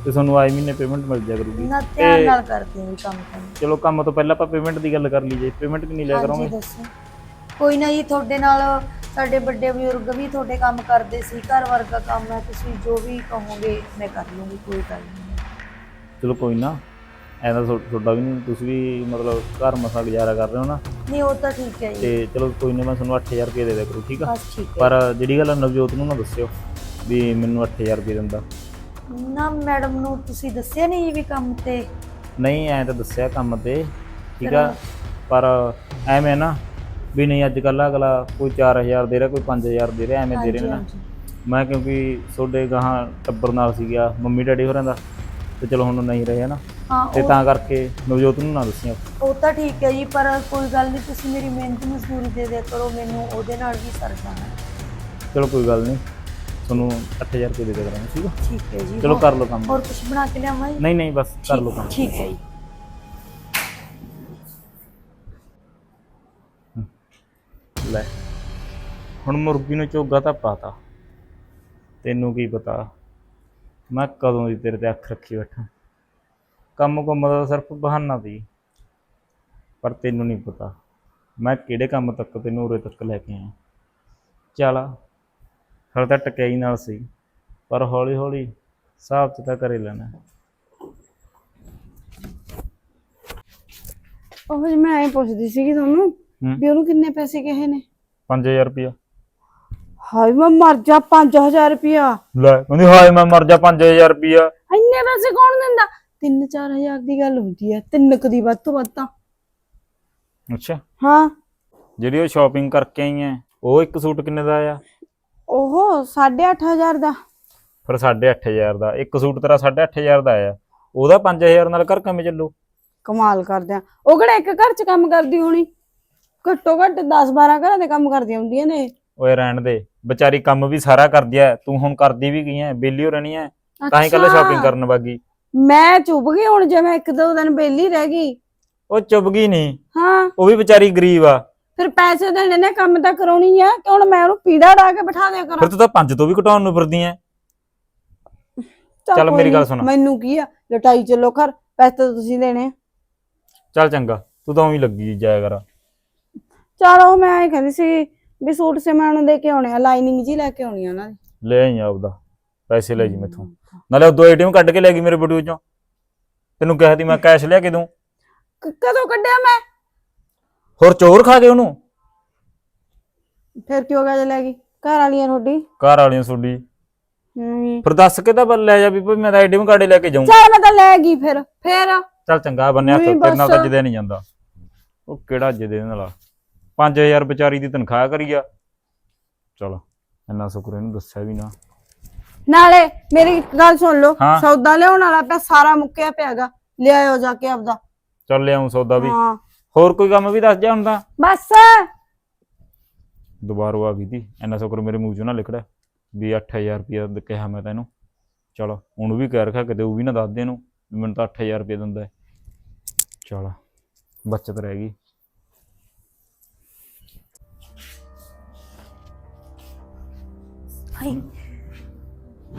ਤੇ ਤੁਹਾਨੂੰ ਆਏ ਮਹੀਨੇ ਪੇਮੈਂਟ ਮਿਲ ਜਾ ਕਰੂਗੀ। ਨਾ ਧਿਆਨ ਨਾਲ ਕਰਦੇ ਜੀ ਕੰਮ ਕੰਮ ਚਲੋ ਕੰਮ ਤੋਂ ਪਹਿਲਾਂ ਆਪਾਂ ਪੇਮੈਂਟ ਦੀ ਗੱਲ ਕਰ ਲਈਏ ਪੇਮੈਂਟ ਕਿੰਨੀ ਲਿਆ ਹਾਂਜੀ ਕਰੋਗੇ? ਦੱਸੋ। ਕੋਈ ਨਾ ਜੀ ਤੁਹਾਡੇ ਨਾਲ ਸਾਡੇ ਵੱਡੇ ਬਜ਼ੁਰਗ ਵੀ ਤੁਹਾਡੇ ਕੰਮ ਕਰਦੇ ਸੀ ਘਰ ਵਰਗਾ ਕੰਮ ਹੈ ਤੁਸੀਂ ਜੋ ਵੀ ਕਹੋਗੇ ਮੈਂ ਕਰ ਲੂੰਗੀ ਕੋਈ ਗੱਲ ਨਹੀਂ। ਚਲੋ ਕੋਈ ਨਾ ਐਂ ਤਾਂ ਤੁਹਾ- ਤੁਹਾਡਾ ਵੀ ਨਹੀਂ ਤੁਸੀਂ ਵੀ ਮਤਲਬ ਘਰ ਮਸਾ ਗੁਜ਼ਾਰਾ ਕਰ ਰਹੇ ਹੋ ਨਾ? ਨਹੀਂ ਉਹ ਤਾਂ ਠੀਕ ਹੈ ਜੀ। ਤੇ ਚਲੋ ਕੋਈ ਨਾ ਮੈਂ ਤੁਹਾਨੂੰ 8000 ਰੁਪਏ ਦੇ ਦਿਆ ਕਰੂ ਠੀਕ ਆ? ਬਸ ਠੀਕ ਹੈ। ਪਰ ਜਿਹੜੀ ਗੱਲ ਆ ਨਵਜੋਤ ਨੂੰ ਨਾ ਦੱਸਿਓ ਵੀ ਮੈਨੂੰ 8000 ਰੁਪਏ ਦਿੰਦਾ। ਨਾ ਮੈਡਮ ਨੂੰ ਤੁਸੀਂ ਦੱਸਿਆ ਨਹੀਂ ਜੀ ਵੀ ਕੰਮ ਤੇ? ਨਹੀਂ ਐਂ ਤਾਂ ਦੱਸਿਆ ਕੰਮ ਤੇ ਠੀਕ ਆ? ਪਰ ਐਵੇਂ ਨਾ ਵੀ ਨਹੀਂ ਅੱਜ ਕੱਲ੍ਹ ਅਗਲਾ ਕੋਈ 4000 ਦੇ ਰਿਹਾ ਕੋਈ 5000 ਦੇ ਰਿਹਾ ਐਵੇਂ ਦੇ ਰਹੇ ਨੇ। ਨਾ ਹਾਂਜੀ। ਮੈਂ ਕਿਉਂਕਿ ਤੁਹਾਡੇ ਗਾਹਾਂ ਟੱਬਰ ਨਾਲ ਸੀ ਗਿਆ ਮੰਮੀ ਡੈਡੀ ਹੋਰਾਂ ਦਾ ਤੇ ਚਲੋ ਹੁਣ ਨਹੀਂ ਰਹੇ ਨਾ। ਹਾਂ ਤੇ ਉਹ- ਤਾਂ ਕਰਕੇ ਨਵਜੋਤ ਨੂੰ ਨਾ ਦੱਸੀਆਂ। ਉਹ ਤਾਂ ਠੀਕ ਹੈ ਜੀ ਪਰ ਕੋਈ ਗੱਲ ਨਹੀਂ ਤੁਸੀਂ ਮੇਰੀ ਮਿਹਨਤ ਮਜ਼ਦੂਰੀ ਦੇ ਦਿਆ ਕਰੋ ਮੈਨੂੰ ਉਹਦੇ ਨਾਲ ਵੀ ਸਰ ਜਾਣਾ ਚਲੋ ਕੋਈ ਗੱਲ ਨਹੀਂ ਤੁਹਾਨੂੰ 8000 ਰੁਪਏ ਦੇ ਦੇ ਕਰਾਂਗੇ ਠੀਕ ਆ? ਠੀਕ ਹੈ ਜੀ ਚਲੋ ਹੋਰ- ਕਰ ਲਓ ਕੰਮ। ਹੋਰ ਕੁਝ ਬਣਾ ਕੇ ਲਿਆਵਾਂ ਜੀ? ਨਹੀਂ ਨਹੀਂ ਬਸ ਕਰ ਲਓ ਕੰਮ। ਠੀਕ ਹੈ ਜੀ। ਲੈ ਹੁਣ ਮੁਰਗੀ ਨੂੰ ਚੋਗਾ ਤਾਂ ਪਾਤਾ। ਤੈਨੂੰ ਕੀ ਪਤਾ ਮੈਂ ਕਦੋਂ ਦੀ ਤੇਰੇ ਤੇ ਅੱਖ ਰੱਖੀ ਬੈਠਾ। ਕੰਮ ਕੁੰਮ ਦਾ ਸਿਰਫ ਬਹਾਨਾ ਸੀ ਪਰ ਤੈਨੂੰ ਨਹੀਂ ਪਤਾ ਮੈਂ ਕਿਹੜੇ ਕੰਮ ਤੱਕ ਤੈਨੂੰ ਉਰੇ ਤੱਕ ਲੈ ਕੇ ਆਇਆ। ਚੱਲ ਹਲ ਤਾਂ ਟਕਿਆਈ ਨਾਲ ਸੀ ਪਰ ਹੌਲੀ ਹੌਲੀ ਹਿਸਾਬ ਚ ਤਾਂ ਕਰੇ ਲੈਣਾ। ਉਹ ਜੀ ਮੈਂ ਐਂ ਪੁੱਛਦੀ ਸੀਗੀ ਤੁਹਾਨੂੰ ਹੂੰ। ਵੀ ਉਹਨੂੰ ਕਿੰਨੇ ਪੈਸੇ ਕਹੇ ਨੇ? 5000 ਰੁਪਇਆ। ਹਾਏ ਮੈਂ ਮਰ ਜਾ 5000 ਰੁਪਿਆ ਲੈ ਕਹਿੰਦੀ ਹਾਏ ਮੈਂ ਮਰ ਜਾ 5000 ਰੁਪਇਆ। ਇੰਨੇ ਪੈਸੇ ਕੌਣ ਦਿੰਦਾ? 3-4000 ਦੀ ਗੱਲ ਹੁੰਦੀ ਹੈ ਤਿੰਨ ਕੁ ਦੀ ਵੱਧ ਤੋਂ ਵੱਧ ਤਾਂ। ਅੱਛਾ। ਹਾਂ। ਜਿਹੜੀ ਉਹ ਸ਼ਾਪਿੰਗ ਕਰਕੇ ਆਈ ਐ ਉਹ ਇੱਕ ਸੂਟ ਕਿੰਨੇ ਦਾ ਆ? ਉਹ 8500 ਦਾ। ਫਿਰ 8500 ਦਾ। ਇੱਕ ਸੂਟ ਤੇਰਾ 8500 ਦਾ ਆਇਆ ਉਹਦਾ 5000 ਨਾਲ ਘਰ ਕਿਵੇਂ ਚੱਲੂ? ਕਮਾਲ ਕਰਦੇ ਆ। ਉਹ ਕਿਹੜਾ ਇੱਕ ਘਰ 'ਚ ਕੰਮ ਕਰਦੀ ਹੋਣੀ? ਘੱਟੋ ਘੱਟ 10-12 ਘਰਾਂ ਦੇ ਕੰਮ ਕਰਦੀਆਂ ਹੁੰਦੀਆਂ ਨੇ। ਓਏ ਰਹਿਣ ਦੇ। ਵਿਚਾਰੀ ਕੰਮ ਵੀ ਸਾਰਾ ਕਰਦੀ ਐ। ਤੂੰ ਹੁਣ ਕਰਦੀ ਵੀ ਗਈ ਐ? ਬੇਲੀ ਹੋ ਰਹਿਣੀ ਐ। ਤਾਂ ਹੀ ਕੱਲ। ਸ਼ਾਪਿੰਗ ਕਰਨ ਵਾਗੀ। ਮੈਂ ਚੁੱਪ ਗਈ ਹੁਣ ਜੇ ਮੈਂ ਇੱਕ ਦੋ ਦਿਨ ਬੇਲੀ ਰਹਿ ਗਈ। ਉਹ ਚੁੱਪ ਗਈ ਨਹੀਂ। ਹਾਂ। ਉਹ ਵੀ ਵਿਚਾਰੀ ਗਰੀਬ ਆ। ਫਿਰ ਪੈਸੇ ਦੇਣੇ ਨੇ ਕੰਮ ਤਾਂ ਕਰਾਉਣੀ ਆ ਕਿ ਹੁਣ ਮੈਂ ਉਹਨੂੰ ਪੀੜਾ ਡਾ ਕੇ ਬਿਠਾ ਦਿਆ ਕਰਾਂ। ਫਿਰ ਤੂੰ ਤਾਂ ਪੰਜ ਤੋਂ ਵੀ ਘਟਾਉਣ ਨੂੰ ਫਿਰਦੀ ਐ। ਚੱਲ ਕੋਈ ਮੇਰੀ ਗੱਲ ਨੀ, ਸੁਣ। ਮੈਨੂੰ ਕੀ ਆ? ਲਟਾਈ ਚੱਲੋ ਘਰ ਪੈਸੇ ਤਾਂ ਤੁਸੀਂ ਦੇਣੇ ਆ। ਚੱਲ ਚੰਗਾ ਤੂੰ ਤਾਂ ਉਵੇਂ ਲੱਗੀ ਜਾਇਆ ਕਰ। ਚਲ ਉਹ ਮੈਂ ਇਹ ਕਹਿੰਦੀ ਸੀ ਵੀ ਸੂਟ ਸਿਮਾਣ ਦੇ ਕੇ ਆਉਣੇ ਆ ਲਾਈਨਿੰਗ ਜੀ ਲੈ ਕੇ ਆਉਣੀ ਆ ਉਹਨਾਂ ਦੀ। ਲੈ ਆਈ ਆਪਦਾ। ਪੈਸੇ ਲੈ ਜੀ ਮੈਥੋਂ। ਨਾਲੇ ਉਹ ਦੋ ਏਟੀਐਮ ਕੱਢ ਕੇ ਲੈ ਗਈ ਮੇਰੇ ਬਟੂਏ ਚੋਂ। ਤੈਨੂੰ ਕਿਹਾ ਸੀ ਮੈਂ ਕੈਸ਼ ਲਿਆ ਕੇ ਦੂੰ। ਕ- ਕਦੋਂ ਕੱਢਿਆ ਮੈਂ? ਹੋਰ ਚੋਰ ਖਾ ਗਏ ਉਹਨੂੰ। ਫਿਰ ਕੀ ਹੋ ਗਿਆ ਜੇ ਲੈ ਗਈ? ਘਰ ਵਾਲੀਆਂ ਤੁਹਾਡੀ? ਘਰ ਵਾਲਿਆਂ ਸੋਡੀ ਹੂੰ। ਫਿਰ ਦੱਸ ਕੇ ਤਾਂ ਬਲ ਲੈ ਜਾ ਵੀ ਭਾਈ ਮੈਂ ਤਾਂ ਏਟੀਐਮ ਕਾਰਡ ਹੀ ਲੈ ਕੇ ਜਾਊਂ। ਚੱਲ ਮੈਂ ਤਾਂ ਲੈ ਗਈ ਫਿਰ ਫਿਰ। ਚੱਲ ਚੰਗਾ ਬੰਨਿਆ ਨਹੀਂ ਤੇਰੇ ਨਾਲ ਤਾਂ। ਜਦੇ ਨਹੀਂ ਜਾਂਦਾ। ਉਹ ਕਿਹੜਾ ਜਦੇ ਨਾਲ 5000 ਵਿਚਾਰੀ ਦੀ ਤਨਖਾਹ ਕਰੀ ਆ। ਚਲ ਇੰਨਾ ਸ਼ੁਕਰ ਇਹਨੂੰ ਦੱਸਿਆ ਵੀ ਨਾ। ਨਾਲੇ ਮੇਰੀ ਇੱਕ ਗੱਲ ਸੁਣ ਲਓ ਹਾਂ। ਸੌਦਾ ਲਿਆਉਣ ਵਾਲਾ ਪਿਆ ਸਾਰਾ ਮੁੱਕਿਆ ਪਿਆਗਾ ਲਿਆਇਓ ਜਾ ਕੇ ਆਪਦਾ। ਚੱਲ ਲਿਆਉਂ ਸੌਦਾ ਵੀ। ਹਾਂ। ਹੋਰ ਕੋਈ ਕੰਮ ਵੀ ਦੱਸ ਜਾ ਹੁਣ ਤਾਂ ਬਸ। ਦੁਬਾਰਾ ਆ ਗਈ ਤੀ। ਇੰਨਾ ਸ਼ੁਕਰ ਮੇਰੇ ਮੂੰਹ ਚੋਂ ਨਾ ਲਿਕੜਿਆ ਵੀ 8000 ਰੁਪਇਆ ਦ- ਕਿਹਾ ਮੈਂ ਤੈਨੂੰ। ਚਲ ਉਹਨੂੰ ਵੀ ਕਹਿ ਰੱਖਿਆ ਕਿਤੇ ਉਹ ਵੀ ਨਾ ਦੱਸ ਦੇ ਇਹਨੂੰ ਵੀ ਮੈਨੂੰ ਤਾਂ 8000 ਰੁਪਇਆ ਦਿੰਦਾ ਹੈ। ਚਲ ਬਚਤ ਰਹਿ ਗਈ। ਹਾਈ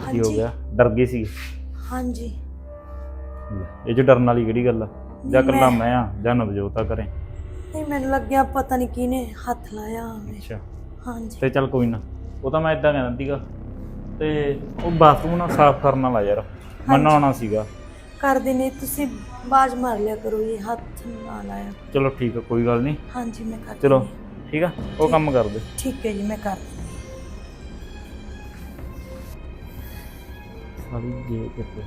ਕੀ ਹੋ ਗਿਆ? ਡਰ ਗਈ ਸੀ? ਹਾਂਜੀ। ਇਹ ਚ ਡਰਨ ਵਾਲੀ ਕਿਹੜੀ ਗੱਲ ਆ? ਜਾਂ ਕੱਲਾ ਮੈਂ ਆ ਜਾਂ ਨਵਜੋਤਾ ਕਰੇ ਨਹੀਂ ਮੈਨੂੰ ਲੱਗਿਆ ਪਤਾ ਨਹੀਂ ਕਿਹਨੇ ਹੱਥ ਲਾਇਆ ਹੋਵੇ ਅੱਛਾ। ਹਾਂਜੀ। ਤੇ ਚੱਲ ਕੋਈ ਨਾ ਉਹ ਤਾਂ ਮੈਂ ਇਦਾਂ ਕਹਿੰਦਾ ਸੀਗਾ। ਤੇ ਉਹ ਬਾਥਰੂਮ ਨਾ ਸਾਫ਼ ਕਰਨ ਵਾਲਾ ਯਾਰ ਮੈਂ ਹਾਂਜੀ। ਨਹਾਉਣਾ ਸੀਗਾ। ਕਰਦੇ ਨੇ ਤੁਸੀਂ ਬਾਜ ਮਾਰ ਲਿਆ ਕਰੋ ਇਹ ਹੱਥ ਨਾ ਲਾਇਆ। ਚਲੋ ਠੀਕ ਆ ਕੋਈ ਗੱਲ ਨਹੀਂ ਹਾਂਜੀ ਮੈਂ ਕਰ ਚਲੋ। ਠੀਕ ਆ? ਉਹ ਕੰਮ ਕਰ ਦੇ ਠੀਕ ਹੈ ਜੀ ਮੈਂ ਕਰ ਦਿੰਦੀ ਸਾਰੀ ਜੇ ਕਿਤੇ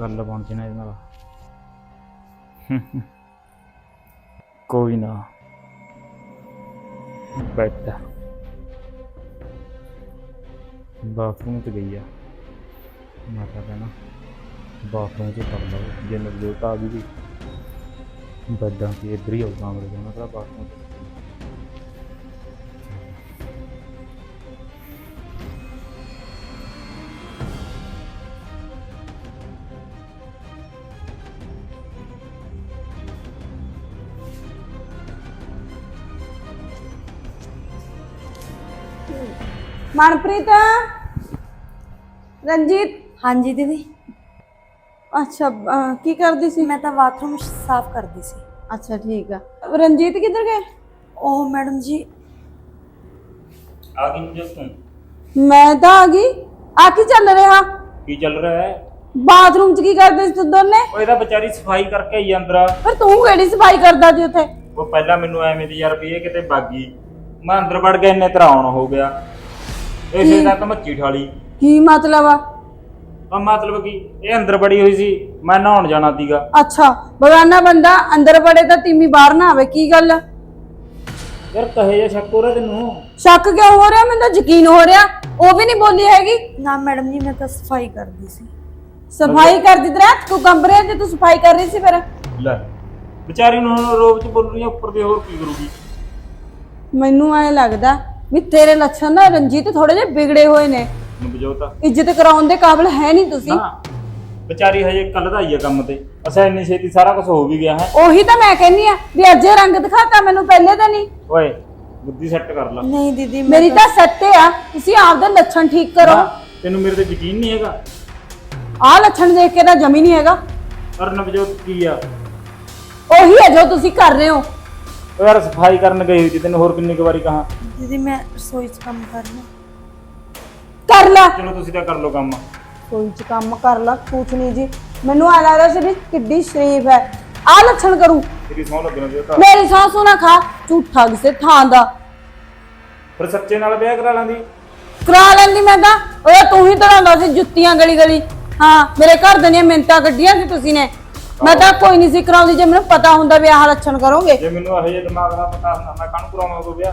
ਗੱਲ ਬਣ ਜੇ ਨਾ ਇਹਦੇ ਨਾਲ। ਕੋਈ ਨਾ। ਬੈਠ। ਬਾਥਰੂਮ ਚ ਗਈ ਆ। ਮੈਂ ਕਹਿਣਾ, ਬਾਥਰੂਮ ਚ ਕਰ ਲਓ। ਜੇ ਨਵਜੋਤ ਆ ਗਈ ਬੱਦਾਂ ਕੀ ਇੱਧਰ ਹੀ ਆਉਗਾ ਮੇਰੇ ਕੋਲ ਮੈਂ ਬਾਥਰੂਮ ਮਨਪ੍ਰੀਤ? ਰਣਜੀਤ? ਹਾਂਜੀ ਦੀਦੀ। ਅੱਛਾ ਅਹ, ਕੀ ਕਰਦੀ ਸੀ? ਮੈਂ ਤਾਂ ਬਾਥਰੂਮ ਸਾਫ਼ ਕਰਦੀ ਸੀ। ਅੱਛਾ ਠੀਕ ਆ। ਰਣਜੀਤ ਕਿੱਧਰ ਗਏ? ਉਹ ਮੈਡਮ ਜੀ। ਆ ਗਈ ਮੁਝੇ ਤੂੰ? ਮੈਂ ਤਾਂ ਆ ਗਈ। ਆ ਕੀ ਚੱਲ ਰਿਹਾ? ਕੀ ਚੱਲ ਰਿਹਾ ਹੈ? ਬਾਥਰੂਮ 'ਚ ਕੀ ਕਰਦੇ ਸੀ ਤੂੰ ਦੋਨੇ? ਉਹ ਇਹਦਾ ਵਿਚਾਰੀ ਸਫ਼ਾਈ ਕਰਕੇ ਆਈ ਅੰਦਰ। ਫਿਰ ਤੂੰ ਕਿਹੜੀ ਸਫ਼ਾਈ ਕਰਦਾ ਜੀ ਉੱਥੇ? ਉਹ ਪਹਿਲਾਂ ਮੈਨੂੰ ਐਵੇਂ ਦੀ ਯਾਰ ਵੀ ਇਹ ਕਿਤੇ ਬਾਗੀ। ਮੈਂ ਅੰਦਰ ਵੜ ਗਿਆ ਇੰਨੇ ਤਰਾਉਣ ਹੋ ਗਿਆ। ਇਸੇ ਕੀ? ਤੱਕ ਮੱਚੀ ਠਾਲੀ ਕੀ ਮਤਲਬ ਆ? ਆ ਮਤਲਬ ਕੀ? ਇਹ ਅੰਦਰ ਬੜੀ ਹੋਈ ਸੀ ਮੈਂ ਨਹਾਉਣ ਜਾਣਾ ਸੀਗਾ। ਅੱਛਾ ਬਗਾਨਾ ਬੰਦਾ ਅੰਦਰ ਬੜੇ ਤਾਂ ਤੀਮੀ ਬਾਹਰ ਨਾ ਆਵੇ ਕੀ ਗੱਲ ਆ? ਯਾਰ ਕਹੇ ਜਾਂ ਸ਼ੱਕ ਹੋ ਰਿਹਾ ਤੈਨੂੰ? ਸ਼ੱਕ ਕਿਉਂ ਹੋ ਰਿਹਾ? ਮੈਨੂੰ ਤਾਂ ਯਕੀਨ ਹੋ ਰਿਹਾ। ਉਹ ਵੀ ਨਹੀਂ ਬੋਲੀ ਹੈਗੀ। ਨਾ ਮੈਡਮ ਜੀ ਮੈਂ ਤਾਂ ਸਫ਼ਾਈ ਕਰਦੀ ਸੀ। ਸਫ਼ਾਈ ਕਰਦੀ ਤਰਾ? ਤੂੰ ਕਮਰੇ ਤੇ ਤੂੰ ਸਫ਼ਾਈ ਕਰ ਰਹੀ ਸੀ ਫਿਰ। ਲੈ ਵਿਚਾਰੀ ਨੂੰ ਹੁਣ ਰੋਬ ਚ ਬੋਲ ਰਹੀ ਆ ਉੱਪਰ ਦੇ ਹੋਰ ਕੀ ਕਰੂਗੀ? ਮੈਨੂੰ ਐ ਲੱਗਦਾ ਵੀ ਤੇਰੇ ਲੱਛਣ ਨਾ ਰਣਜੀਤ ਥੋੜੇ ਜਿਹੇ ਵਿਗੜੇ ਹੋਏ ਨੇ। ਨਵਜੋਤ ਇੱਜ਼ਤ ਕਰਾਉਣ ਦੇ ਕਾਬਿਲ ਹੈ ਨਹੀਂ ਤੁਸੀਂ। ਨਾ ਵਿਚਾਰੀ ਹਜੇ ਕੱਲ ਦਾ ਹੀ ਆ ਕੰਮ ਤੇ। ਅਸਾਂ ਇੰਨੀ ਛੇਤੀ ਸਾਰਾ ਕੁਝ ਹੋ ਵੀ ਗਿਆ ਹੈ। ਉਹੀ ਤਾਂ ਮੈਂ ਕਹਿੰਨੀ ਆ ਵੀ ਅੱਜ ਇਹ ਰੰਗ ਦਿਖਾਤਾ ਮੈਨੂੰ ਪਹਿਲੇ ਤਾਂ ਨਹੀਂ। ਓਏ ਬੁੱਧੀ ਸੈੱਟ ਕਰ ਲਾ। ਨਹੀਂ ਦੀਦੀ ਮੈਂ ਮੇਰੀ ਤਾਂ ਸੱਤੇ ਆ ਤੁਸੀਂ ਆਪਦੇ ਲੱਛਣ ਠੀਕ ਕਰੋ। ਨਾ, ਤੈਨੂੰ ਮੇਰੇ ਤੇ ਯਕੀਨ ਨਹੀਂ ਹੈਗਾ? ਆਹ ਲੱਛਣ ਦੇਖ ਕੇ ਤਾਂ ਜਮੀ ਨਹੀਂ ਹੈਗਾ। ਪਰ ਨਵਜੋਤ ਕੀ ਆ? ਉਹੀ ਹੈ ਜੋ ਤੁਸੀਂ ਕਰ ਰਹੇ ਹੋ। ਉਹ ਯਾਰ ਸਫ਼ਾਈ ਕਰਨ ਗਈ ਹੋਈ ਸੀ ਤੈਨੂੰ ਹੋਰ ਕਿੰਨੀ ਕੁ ਵਾਰੀ ਕਹਾ। ਦੀਦੀ ਮੈਂ ਰਸੋਈ 'ਚ ਕੰਮ ਕਰਨਾ ਕਰ ਲੈ। ਚਲੋ ਤੁਸੀਂ ਤਾਂ ਕਰ ਲਓ ਕੰਮ। ਕੋਈ ਚ ਕੰਮ ਕਰ ਲੈ ਕੁਛ ਨਹੀਂ ਜੀ। ਮੈਨੂੰ ਆ ਲੱਗਦਾ ਸੀ ਵੀ ਕਿੱਡੀ ਸ਼ਰੀਫ ਹੈ। ਆਹ ਲੱਛਣ ਕਰੂ। ਤੇਰੀ ਸੌਂ ਲੱਗਣਾ ਜੀ ਤਾਂ ਮੇਰੀ ਸਾਸੂ ਨਾ ਖਾ ਝੂਠਾ ਕਿਸੇ ਥਾਂ ਦਾ। ਫਿਰ ਸੱਚੇ ਨਾਲ ਵਿਆਹ ਕਰਾ ਲਾਂਦੀ। ਕਰਾ ਲੈਂਦੀ ਮੈਂ ਤਾਂ। ਓਏ ਤੂੰ ਹੀ ਤੜਾਉਂਦਾ ਸੀ ਜੁੱਤੀਆਂ ਗਲੀ ਗਲੀ ਹਾਂ ਮੇਰੇ ਘਰ ਦੇ ਨੇ ਮਿੰਤਾ ਕੱਢੀਆਂ ਸੀ ਤੁਸੀਂ ਨੇ। ਮੈਂ ਤਾਂ ਕੋਈ ਨਹੀਂ ਸੀ ਕਰਾਉਂਦੀ ਜੇ ਮੈਨੂੰ ਪਤਾ ਹੁੰਦਾ ਵੀ ਆਹ ਲੱਛਣ ਕਰੋਗੇ। ਜੇ ਮੈਨੂੰ ਇਹੋ ਜਿਹੇ ਦਿਮਾਗ ਦਾ ਪਤਾ ਹੁੰਦਾ ਮੈਂ ਕਾਹਨੂੰ ਕਰਾਉਣਾ ਉਹ ਵਿਆਹ?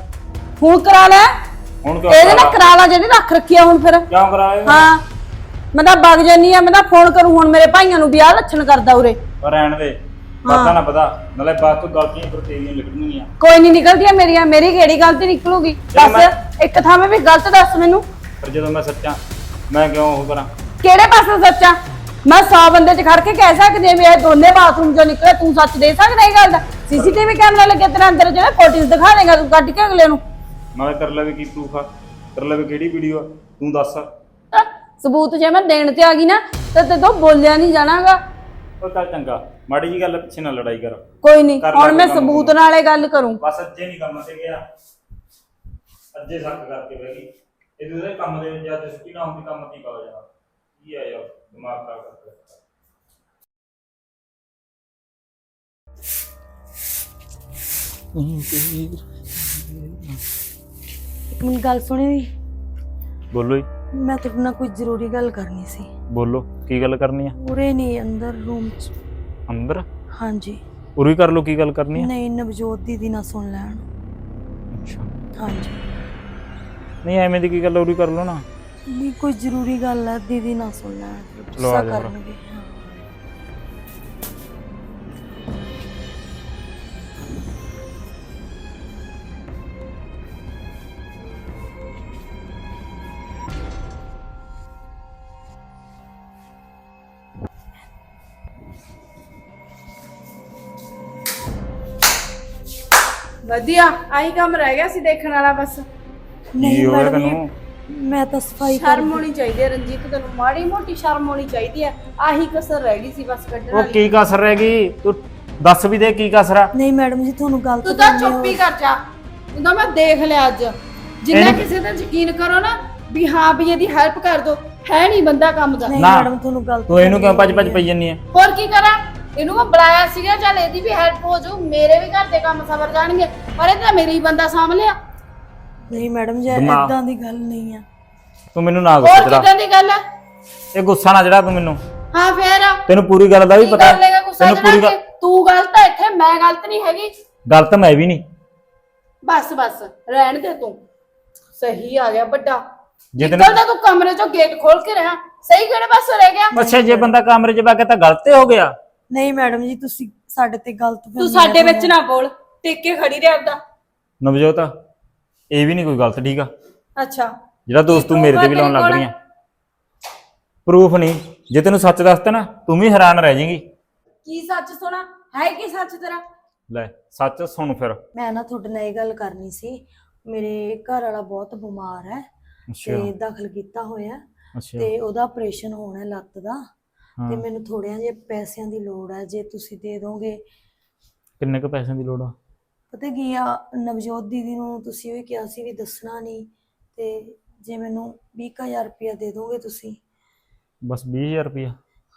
ਹੁਣ ਕਰਾ ਲੈ। ਹੁਣ ਕਿਉਂ ਇਹਦੇ ਨਾਲ ਕਰਾ ਲਾ? ਜਿਹੜੀ ਰੱਖ ਰੱਖੀ ਆ ਹੁਣ ਫਿਰ। ਕਿਉਂ ਕਰਾਏ ਹਾਂ। ਮੈਂ ਤਾਂ ਵਗ ਜਾਨੀ ਆ ਮੈਂ ਤਾਂ ਫੋਨ ਕਰੂੰ ਹੁਣ ਮੇਰੇ ਭਾਈਆਂ ਨੂੰ ਵੀ ਆਹ ਲੱਛਣ ਕਰਦਾ ਉਰੇ। ਰਹਿਣ ਦੇ ਪਤਾ ਨਾ ਪਤਾ ਨਾਲੇ ਬਾਅਦ ਤੋਂ ਗਲਤੀਆਂ ਪਰ ਤੇਰੀਆਂ ਲਿਖਣਗੀਆਂ ਕੋਈ ਨਹੀਂ ਨਿਕਲਦੀਆਂ ਮੇਰੀਆਂ ਮੇਰੀ ਕਿਹੜੀ ਗਲਤੀ ਨਿਕਲੂਗੀ? ਦੱਸ ਇੱਕ ਥਾਂ ਮੈਂ ਵੀ ਗਲਤ ਦੱਸ ਮੈਨੂੰ। ਪਰ ਜਦੋਂ ਮੈਂ ਸੱਚਾ ਮੈਂ ਕਿਉਂ ਉਹ ਕਰਾਂ? ਕਿਹੜੇ ਪਾਸੇ ਸੱਚਾ? ਮੈਂ 100 ਬੰਦੇ 'ਚ ਖੜ ਕੇ ਕਹਿ ਸਕਦੀ ਹਾਂ ਵੀ ਇਹ ਦੋਨੇ ਬਾਥਰੂਮ 'ਚੋਂ ਨਿਕਲੇ ਤੂੰ ਸੱਚ ਦੇ ਸਕਦਾ ਇਹ ਗੱਲ ਦਾ? ਸੀਸੀਟੀਵੀ ਕੈਮਰਾ ਲੱਗਿਆ ਤੇਰੇ ਅੰਦਰ ਜਿਹੜੇ ਫੋਟੋਜ਼ ਦਿਖਾ ਦੇਗਾ ਤੂੰ ਕੱਢ ਕੇ ਅਗਲੇ ਨੂੰ। ਨਾਲੇ ਕਰ ਲਵੇ ਕੀ ਪ੍ਰੂਫ ਆ। ਕਰ ਲਵੇ ਕਿਹੜੀ ਵੀਡੀਓ ਆ ਤੂੰ ਦੱਸ। ਸਬੂਤ ਜੇ ਮੈਂ ਦੇਣ ਤੇ ਆ ਗਈ ਨਾ ਤਾਂ ਤੇ ਤੋਂ ਬੋਲਿਆ ਨਹੀਂ ਜਾਣਾਗਾ। ਉਹ ਚੱਲ ਚੰਗਾ ਮਾੜੀ ਜੀ ਗੱਲ ਪਿੱਛੇ ਨਾ ਲੜਾਈ ਕਰ। ਕੋਈ ਨਹੀਂ ਕਰ ਲੈ ਹੁਣ ਮੈਂ ਕੰਮ ਸਬੂਤ ਨਾਲੇ ਗੱਲ ਕਰੂੰ। ਬਸ ਅੱਜੇ ਨਹੀਂ ਕੰਮ ਤੇ ਗਿਆ। ਅੱਜੇ ਸੱਕ ਕਰਕੇ ਬਹਿ ਗਈ। ਇਹ ਦੂਸਰੇ ਕੰਮ ਦੇ ਵਿੱਚ ਜਦ ਛੁੱਟੀ ਨਾ ਹੁੰਦੀ ਕੰਮ ਹੀ ਪਾ ਜਾਣਾ। ਕੀ ਆ ਯਾਰ ਦਿਮਾਗ ਖਰਾਬ ਕਰਕੇ ਰੱਖਿਆ। ਇੱਕ ਮਿੰਟ ਗੱਲ ਸੁਣੀ ਵੀ ਬੋਲੋ ਜੀ। ਮੈਂ ਤੁਹਾਡੇ ਨਾਲ ਕੋਈ ਜ਼ਰੂਰੀ ਗੱਲ ਕਰਨੀ ਸੀ। ਬੋਲੋ ਕੀ ਗੱਲ ਕਰਨੀ ਆ? ਉਰੇ ਨਹੀਂ ਅੰਦਰ ਰੂਮ 'ਚ। ਅੰਦਰ? ਹਾਂਜੀ। ਉਰੀ ਕਰ ਲੋ ਕੀ ਗੱਲ ਕਰਨੀ ਆ? ਨਹੀਂ ਨਵਜੋਤ ਦੀਦੀ ਨਾ ਸੁਣ ਲੈਣ। ਅੱਛਾ। ਹਾਂਜੀ। ਨਹੀਂ ਐਵੇਂ ਦੀ ਕੀ ਗੱਲ ਉਰੀ ਕਰ ਲੋ ਨਾ। ਨਹੀਂ ਕੋਈ ਜ਼ਰੂਰੀ ਗੱਲ ਹੈ ਦੀਦੀ ਨਾ ਸੁਣ ਲੈਣ ਫਿਰ ਚਲੋ ਆ ਗੁੱਸਾ ਜਾਓ। ਕਰਨਗੇ ਹਾਂ। ਵਧੀਆ ਆਹੀ ਕੰਮ ਰਹਿ ਗਿਆ ਸੀ ਦੇਖਣ ਵਾਲਾ ਬਸ ਨਹੀਂ ਹੋਇਆ ਮੈਡਮ ਜੀ, ਤੈਨੂੰ? ਮੈਂ ਤਾਂ ਸਫ਼ਾਈ ਕਰ ਸ਼ਰਮ ਹੋਣੀ ਚਾਹੀਦੀ ਹੈ ਰਣਜੀਤ ਤੈਨੂੰ ਮਾੜੀ ਮੋਟੀ ਸ਼ਰਮ ਹੋਣੀ ਚਾਹੀਦੀ ਹੈ। ਆਹੀ ਕਸਰ ਰਹਿ ਗਈ ਸੀ ਬਸ ਕੱਢਣ ਉਹ ਵਾਲੀ। ਕੀ ਕਸਰ ਰਹਿ ਗਈ? ਤੂੰ ਦੱਸ ਵੀ ਦੇ ਕੀ ਕਸਰ ਆ। ਨਹੀਂ ਮੈਡਮ ਜੀ ਤੁਹਾਨੂੰ ਗਲਤ ਤੂੰ ਤਾਂ ਕਹਿੰਦੇ ਹੋ। ਚੁੱਪ ਹੀ ਕਰ ਜਾ। ਇਹਦਾ ਮੈਂ ਦੇਖ ਲਿਆ ਅੱਜ। ਜਿੰਨਾ ਇਹਨੂੰ- ਕਿਸੇ ਤੇ ਯਕੀਨ ਕਰੋ ਨਾ ਵੀ ਹਾਂ ਵੀ ਇਹਦੀ ਹੈਲਪ ਕਰ ਦੋ ਹੈ ਨਹੀਂ ਬੰਦਾ ਕੰਮ ਦਾ। ਨਹੀਂ ਨਾ। ਮੈਡਮ ਤੁਹਾਨੂੰ ਗਲਤ ਤੂੰ ਇਹਨੂੰ ਕਿਉਂ ਭੱਜ ਭੱਜ ਪਈ ਜੰਨੀ ਆ? ਹੋਰ ਕੀ ਕਰਾਂ? ਇਹਨੂੰ ਮੈਂ ਬੁਲਾਇਆ ਸੀਗਾ ਚੱਲ ਇਹਦੀ ਵੀ ਹੈਲਪ ਹੋ ਜਾਊ ਮੇਰੇ ਵੀ ਘਰ ਦੇ ਕੰਮ ਸਬਰ ਜਾਣਗੇ ਪਰ ਇਹ ਤਾਂ ਮੇਰੀ ਬੰਦਾ ਸਾਂਭ ਲਿਆ। ਨਹੀਂ ਮੈਡਮ ਜੀ ਦਿਮਾਗ- ਇਦਾਂ ਦੀ ਗੱਲ ਨਹੀਂ ਆ। ਤੂੰ ਮੈਨੂੰ ਨਾ ਹੋਰ ਗੁੱਸਾ ਚੜਾ ਕਿਦਾਂ ਦੀ ਗੱਲ ਹੈ ਇਹ ਗੁੱਸਾ ਨਾ ਚੜਾ ਤੂੰ ਮੈਨੂੰ। ਹਾਂ ਫੇਰ? ਤੈਨੂੰ ਪੂਰੀ ਗੱਲ ਦਾ ਵੀ ਕੀ ਪਤਾ। ਕਰ ਲੇਗਾ ਗੁੱਸਾ ਤੈਨੂੰ ਪੂਰੀ ਗੱਲ ਤੂੰ? ਗਲਤ ਹੈ ਇੱਥੇ ਮੈਂ ਗਲਤ ਨਹੀਂ ਹੈਗੀ। ਗਲਤ ਮੈਂ ਵੀ ਨਹੀਂ। ਬਸ ਬਸ ਰਹਿਣ ਦੇ ਤੂੰ। ਸਹੀ ਆ ਗਿਆ ਵੱਡਾ। ਜੇ ਤੈਨੂੰ ਨਿਕਲਦਾ ਤੂੰ ਕਮਰੇ ਚੋਂ ਗੇਟ ਖੋਲ ਕੇ ਰਹਾ। ਸਹੀ ਕਿਹੜੇ ਪਾਸੇ ਰਹਿ ਗਿਆ? ਅੱਛਾ ਜੇ ਬੰਦਾ ਕਮਰੇ 'ਚ ਬੈ ਕੇ ਤਾਂ ਗਲਤ ਹੀ ਹੋ ਗਿਆ। ਨਹੀਂ ਮੈਡਮ ਜੀ ਤੁਸੀਂ ਸਾਡੇ ਤੇ ਗਲਤ ਤੂੰ ਸਾਡੇ ਵਿੱਚ ਨਾ ਬੋਲ। ਟਿਕ ਖੜੀ ਰਹਿ ਆਪਦਾ। ਨਵਜੋਤ ਇਹ ਵੀ ਨਹੀਂ ਕੋਈ ਗਲਤ ਠੀਕ ਆ। ਅੱਛਾ। ਜਿਹੜਾ ਦੋਸਤ ਤੂੰ ਮੇਰੇ ਤੇ ਵੀ ਲਾਉਣ ਲੱਗ ਰਹੀ ਆ। ਪ੍ਰੂਫ ਨਹੀਂ। ਜੇ ਤੈਨੂੰ ਸੱਚ ਦੱਸਤਾ ਨਾ ਤੂੰ ਵੀ ਹੈਰਾਨ ਰਹਿ ਜਾਏਂਗੀ। ਕੀ ਸੱਚ ਸੁਣਾ? ਹੈ ਕੀ ਸੱਚ ਤੇਰਾ? ਲੈ ਸੱਚ ਸੁਣ ਫਿਰ। ਮੈਂ ਨਾ ਤੁਹਾਡੇ ਨਾਲ ਇਹ ਗੱਲ ਕਰਨੀ ਸੀ। ਮੇਰੇ ਘਰ ਵਾਲਾ ਬਹੁਤ ਬਿਮਾਰ ਹੈ ਤੇ ਦਾਖਲ ਕੀਤਾ ਹੋਇਆ। ਤੇ ਉਹਦਾ ਆਪਰੇਸ਼ਨ ਹੋਣਾ ਹੈ ਲੱਤ ਦਾ। ਤੇ ਮੈਨੂੰ ਥੋੜਿਆਂ ਜਿਹੇ ਪੈਸਿਆਂ ਦੀ ਲੋੜ ਹੈ। ਜੇ ਤੁਸੀਂ ਦੇ ਦੋਗੇ। ਕਿੰਨੇ ਕੁ ਪੈਸਿਆਂ ਦੀ ਲੋੜ ਆ? ਪਤਾ ਕੀ ਆ ਨਵਜੋਤ ਦੀਦੀ ਨੂੰ ਤੁਸੀਂ ਵੀ ਕਿਹਾ ਸੀ ਵੀ ਦੱਸਣਾ ਨਹੀਂ ਤੇ ਜੇ ਮੈਨੂੰ 20000 ਰੁਪਇਆ ਦੇ ਦੋਗੇ ਤੁਸੀਂ? ਬਸ 20000 ਰੁਪਇਆ।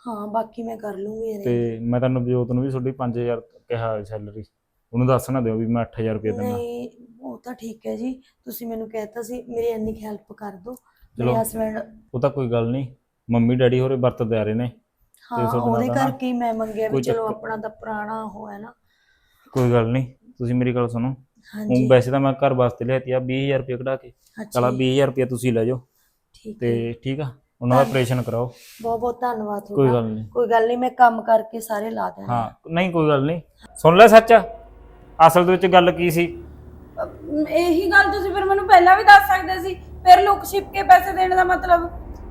ਹਾਂ ਬਾਕੀ ਮੈਂ ਕਰ ਲੂੰਗੀ ਤੇ ਮੈਂ ਤੁਹਾਨੂੰ ਨਵਜੋਤ ਨੂੰ ਵੀ ਤੁਹਾਡੀ 5000 ਕਿਹਾ ਸੈਲਰੀ। ਉਹਨੂੰ ਦੱਸ ਨਾ ਦਿਓ ਵੀ ਮੈਂ 8000 ਰੁਪਇਆ ਦਿੰਦਾ ਨਹੀਂ ਉਹ ਤਾਂ ਠੀਕ ਹੈ ਜੀ। ਤੁਸੀਂ ਮੈਨੂੰ ਕਹਿਤਾ ਸੀ ਮੇਰੀ ਇੰਨੀ ਹੈਲਪ ਕਰ ਦਿਓ। ਮੇਰੇ ਚਲੋ। ਹਸਬੰਡ ਉਹ ਤਾਂ ਕੋਈ ਗੱਲ ਨਹੀਂ। ਮੰਮੀ ਡੈਡੀ ਹੋਰੇ ਵਰਤਦੇ ਆ ਰਹੇ ਨੇ। ਹਾਂ ਤੁਹਾਡੇ ਨਾਲ ਉਹਦੇ ਤਾਂ ਨਾ ਕਰਕੇ ਹੀ ਮੈਂ ਮੰਗਿਆ ਵੀ ਕੋਈ ਚਲੋ ਚੱਕਰ- ਆਪਣਾ ਤਾਂ ਪੁਰਾਣਾ ਉਹ ਹੈ ਨਾ। ਕੋਈ ਗੱਲ ਨਹੀਂ। ਤੁਸੀਂ ਮੇਰੀ ਗੱਲ ਸੁਣੋ। ਹਾਂਜੀ। ਹੁਣ ਵੈਸੇ ਤਾਂ ਮੈਂ ਘਰ ਵਾਸਤੇ ਲਿਆਤੀ ਆ 20000 ਰੁਪਏ ਕਢਾ ਕੇ। ਚਲਾ ਅੱਛਾ 20000 ਰੁਪਏ ਤੁਸੀਂ ਲੈ ਜਾਓ। ਠੀਕ ਹੈ। ਤੇ ਠੀਕ ਆ ਉਹਨਾਂ ਦਾ ਆਪਰੇਸ਼ਨ ਕਰਾਓ। ਬਹੁਤ ਬਹੁਤ ਧੰਨਵਾਦ ਕੋਈ ਗੱਲ ਨਹੀਂ। ਕੋਈ ਗੱਲ ਨਹੀਂ ਮੈਂ ਕੰਮ ਕਰਕੇ ਸਾਰੇ ਲਾ ਦੇਣਾ ਹਾਂ ਨਹੀਂ ਕੋਈ ਗੱਲ ਨਹੀਂ। ਸੁਣ ਲੈ ਸੱਚ ਅਸਲ ਦੇ ਵਿੱਚ ਗੱਲ ਕੀ ਸੀ? ਇਹੀ ਗੱਲ ਤੁਸੀਂ ਫਿਰ ਮੈਨੂੰ ਪਹਿਲਾਂ ਵੀ ਦੱਸ ਸਕਦੇ ਸੀ। ਫਿਰ ਲੁੱਕ ਛਿਪ ਕੇ ਪੈਸੇ ਦੇਣ ਦਾ ਮਤਲਬ?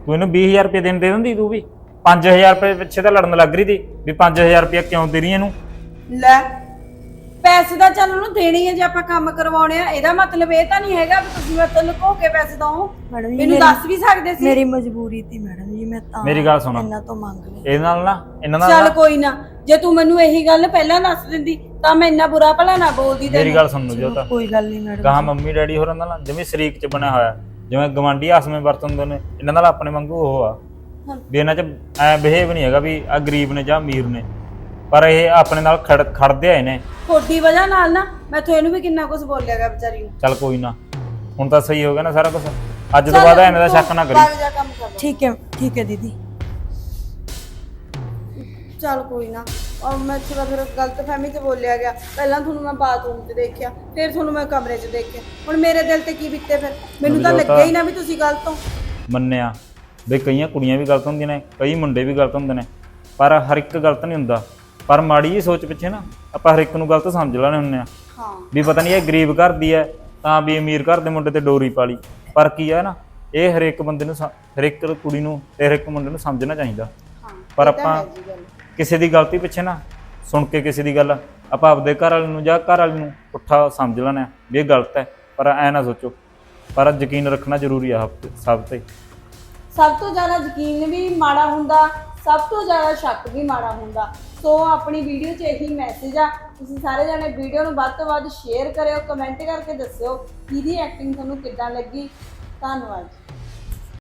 ਤੂੰ ਇਹਨੂੰ 20000 ਰੁਪਏ ਦੇਣ ਦੇ ਦਿੰਦੀ ਤੂੰ ਵੀ। 5000 ਰੁਪਏ ਪਿੱਛੇ ਤਾਂ ਲੜਨ ਲੱਗ ਰਹੀ ਸੀ ਵੀ 5000 ਰੁਪਏ ਕਿਉਂ ਦੇ ਰਹੀ ਇਹਨੂੰ? ਲੈ ਪੈਸੇ ਤਾਂ ਚੱਲ ਉਹਨੂੰ ਦੇਣੇ ਹੀ ਜੇ ਆਪਾਂ ਕੰਮ ਕਰਵਾਉਣੇ ਆ। ਇਹਦਾ ਮਤਲਬ ਇਹ ਤਾਂ ਨਹੀਂ ਹੈਗਾ ਵੀ ਤੁਸੀਂ ਮੇਰੇ ਤੋਂ ਲੁਕੋ ਕੇ ਪੈਸੇ ਦੋ ਮੈਡਮ ਜੀ ਮੈਨੂੰ ਮੇਰੀ- ਦੱਸ ਵੀ ਸਕਦੇ ਸੀ। ਮੇਰੀ ਮਜਬੂਰੀ ਸੀ ਮੈਡਮ ਜੀ ਮੈਂ ਤਾਂ ਮੇਰੀ ਗੱਲ ਸੁਣੋ। ਇਹਨਾਂ ਤੋਂ ਮੰਗ ਲਈ। ਇਹਦੇ ਨਾਲ ਨਾ ਇਹਨਾਂ ਨਾਲ ਚੱਲ ਨਾ ਕੋਈ ਨਾ ਜੇ ਤੂੰ ਮੈਨੂੰ ਇਹੀ ਗੱਲ ਪਹਿਲਾਂ ਦੱਸ ਦਿੰਦੀ ਤਾਂ ਮੈਂ ਇੰਨਾ ਬੁਰਾ ਭਲਾ ਨਾ ਬੋਲਦੀ ਮੇਰੀ ਤੈਨੂੰ। ਗੱਲ ਸੁਣ ਲਓ ਜੋ ਤਾਂ। ਕੋਈ ਗੱਲ ਨਹੀਂ ਮੈਡਮ ਕਹਾ ਮੰਮੀ ਡੈਡੀ ਹੋਰਾਂ ਨਾਲ ਨਾ ਜਿਵੇਂ ਸ਼ਰੀਕ ਚ ਬਣਿਆ ਹੋਇਆ ਜਿਵੇਂ ਗਵਾਂਢੀ ਆਸਮੇ ਵਰਤਨ ਨੇ ਇਹਨਾਂ ਨਾਲ ਆਪਣੇ ਵਾਂਗੂ ਉਹ ਆ। ਵੀ ਇਹਨਾਂ ਚ ਐ ਬਿਹੇਵ ਨਹੀਂ ਹੈਗਾ ਵੀ ਆ ਗਰੀਬ ਨੇ ਜਾਂ ਅਮੀਰ ਨੇ। ਪਰ ਇਹ ਆਪਣੇ ਨਾਲ ਖੜ ਖੜਦੇ ਆਏ ਨੇ। ਤੁਹਾਡੀ ਵਜ੍ਹਾ ਨਾਲ ਨਾ ਮੈਂ ਤੁਹਾਨੂੰ ਵੀ ਕਿੰਨਾ ਕੁਝ ਬੋਲਿਆਗਾ ਵਿਚਾਰੀ ਨੂੰ। ਚੱਲ ਕੋਈ ਨਾ। ਹੁਣ ਤਾਂ ਸਹੀ ਹੋ ਗਿਆ ਨਾ ਸਾਰਾ ਕੁਝ ਅੱਜ ਤੋਂ ਬਾਅਦ ਐਵੇਂ ਦਾ ਸ਼ੱਕ ਨਾ ਕਰੀ। ਲੱਗ ਜਾ ਕੰਮ ਕਰ ਲਓ। ਠੀਕ ਹੈ ਠੀਕ ਹੈ ਦੀਦੀ। ਚੱਲ ਕੋਈ ਨਾ। ਔਰ ਮੈਂ ਥੋੜਾ ਫਿਰ ਗਲਤ ਫਹਿਮੀ ਤੇ ਬੋਲਿਆ ਗਿਆ। ਪਹਿਲਾਂ ਤੁਹਾਨੂੰ ਮੈਂ ਬਾਥਰੂਮ 'ਚ ਦੇਖਿਆ ਫਿਰ ਤੁਹਾਨੂੰ ਮੈਂ ਕਮਰੇ 'ਚ ਦੇਖਿਆ। ਹੁਣ ਮੇਰੇ ਦਿਲ ਤੇ ਕੀ ਬੀਤੇ ਫਿਰ? ਮੈਨੂੰ ਤਾਂ ਲੱਗਿਆ ਹੀ ਨਾ ਵੀ ਤੁਸੀਂ ਗਲਤ ਹੋ। ਮੰਨਿਆ। ਵੀ ਕਈਆਂ ਕੁੜੀਆਂ ਵੀ ਗਲਤ ਹੁੰਦੀਆਂ ਨੇ ਕਈ ਮੁੰਡੇ ਵੀ ਗਲਤ ਹੁੰਦੇ ਨੇ। ਪਰ ਹਰ ਇੱਕ ਗਲਤ ਨਹੀਂ ਹੁੰਦਾ। ਪਰ ਮਾੜੀ ਜੀ ਸੋਚ ਪਿੱਛੇ ਨਾ ਆਪਾਂ ਹਰ ਇੱਕ ਨੂੰ ਗਲਤ ਸਮਝ ਲੈਣੇ ਹੁੰਦੇ ਆ। ਹਾਂ। ਵੀ ਪਤਾ ਨਹੀਂ ਇਹ ਗਰੀਬ ਘਰ ਦੀ ਹੈ ਤਾਂ ਵੀ ਅਮੀਰ ਘਰ ਦੇ ਮੁੰਡੇ ਤੇ ਡੋਰੀ ਪਾਲੀ ਪਰ ਕੀ ਹੈ ਨਾ ਇਹ ਹਰੇਕ ਬੰਦੇ ਨੂੰ ਸਮ- ਹਰੇਕ ਕੁੜੀ ਨੂੰ ਤੇ ਹਰੇਕ ਮੁੰਡੇ ਨੂੰ ਸਮਝਣਾ ਚਾਹੀਦਾ। ਹਾਂ ਪਰ ਇਹ ਤਾਂ ਆਪਾਂ ਹੈ ਜੀ ਗੱਲ। ਕਿਸੇ ਦੀ ਗਲਤੀ ਪਿੱਛੇ ਨਾ ਸੁਣ ਕੇ ਕਿਸੇ ਦੀ ਗੱਲ ਆਪਾਂ ਆਪਦੇ ਘਰ ਵਾਲੇ ਨੂੰ ਜਾਂ ਘਰ ਵਾਲੀ ਨੂੰ ਪੁੱਠਾ ਸਮਝ ਲੈਣਾ ਵੀ ਇਹ ਗਲਤ ਹੈ ਪਰ ਐ ਨਾ ਸੋਚੋ। ਪਰ ਯਕੀਨ ਰੱਖਣਾ ਜ਼ਰੂਰੀ ਆ ਆਪ ਸਭ ਤੇ। ਸਭ ਤੋਂ ਜ਼ਿਆਦਾ ਯਕੀਨ ਵੀ ਮਾੜਾ ਹੁੰਦਾ ਸਭ ਤੋਂ ਜ਼ਿਆਦਾ ਸ਼ੱਕ ਵੀ ਮਾੜਾ ਹੁੰਦਾ। ਸੋ ਆਪਣੀ ਵੀਡੀਓ 'ਚ ਇਹੀ ਮੈਸੇਜ ਆ। ਤੁਸੀਂ ਸਾਰੇ ਜਣੇ ਵੀਡੀਓ ਨੂੰ ਵੱਧ ਤੋਂ ਵੱਧ ਸ਼ੇਅਰ ਕਰਿਓ ਕਮੈਂਟ ਕਰਕੇ ਦੱਸਿਓ ਕਿਹਦੀ ਐਕਟਿੰਗ ਤੁਹਾਨੂੰ ਕਿੱਦਾਂ ਲੱਗੀ। ਧੰਨਵਾਦ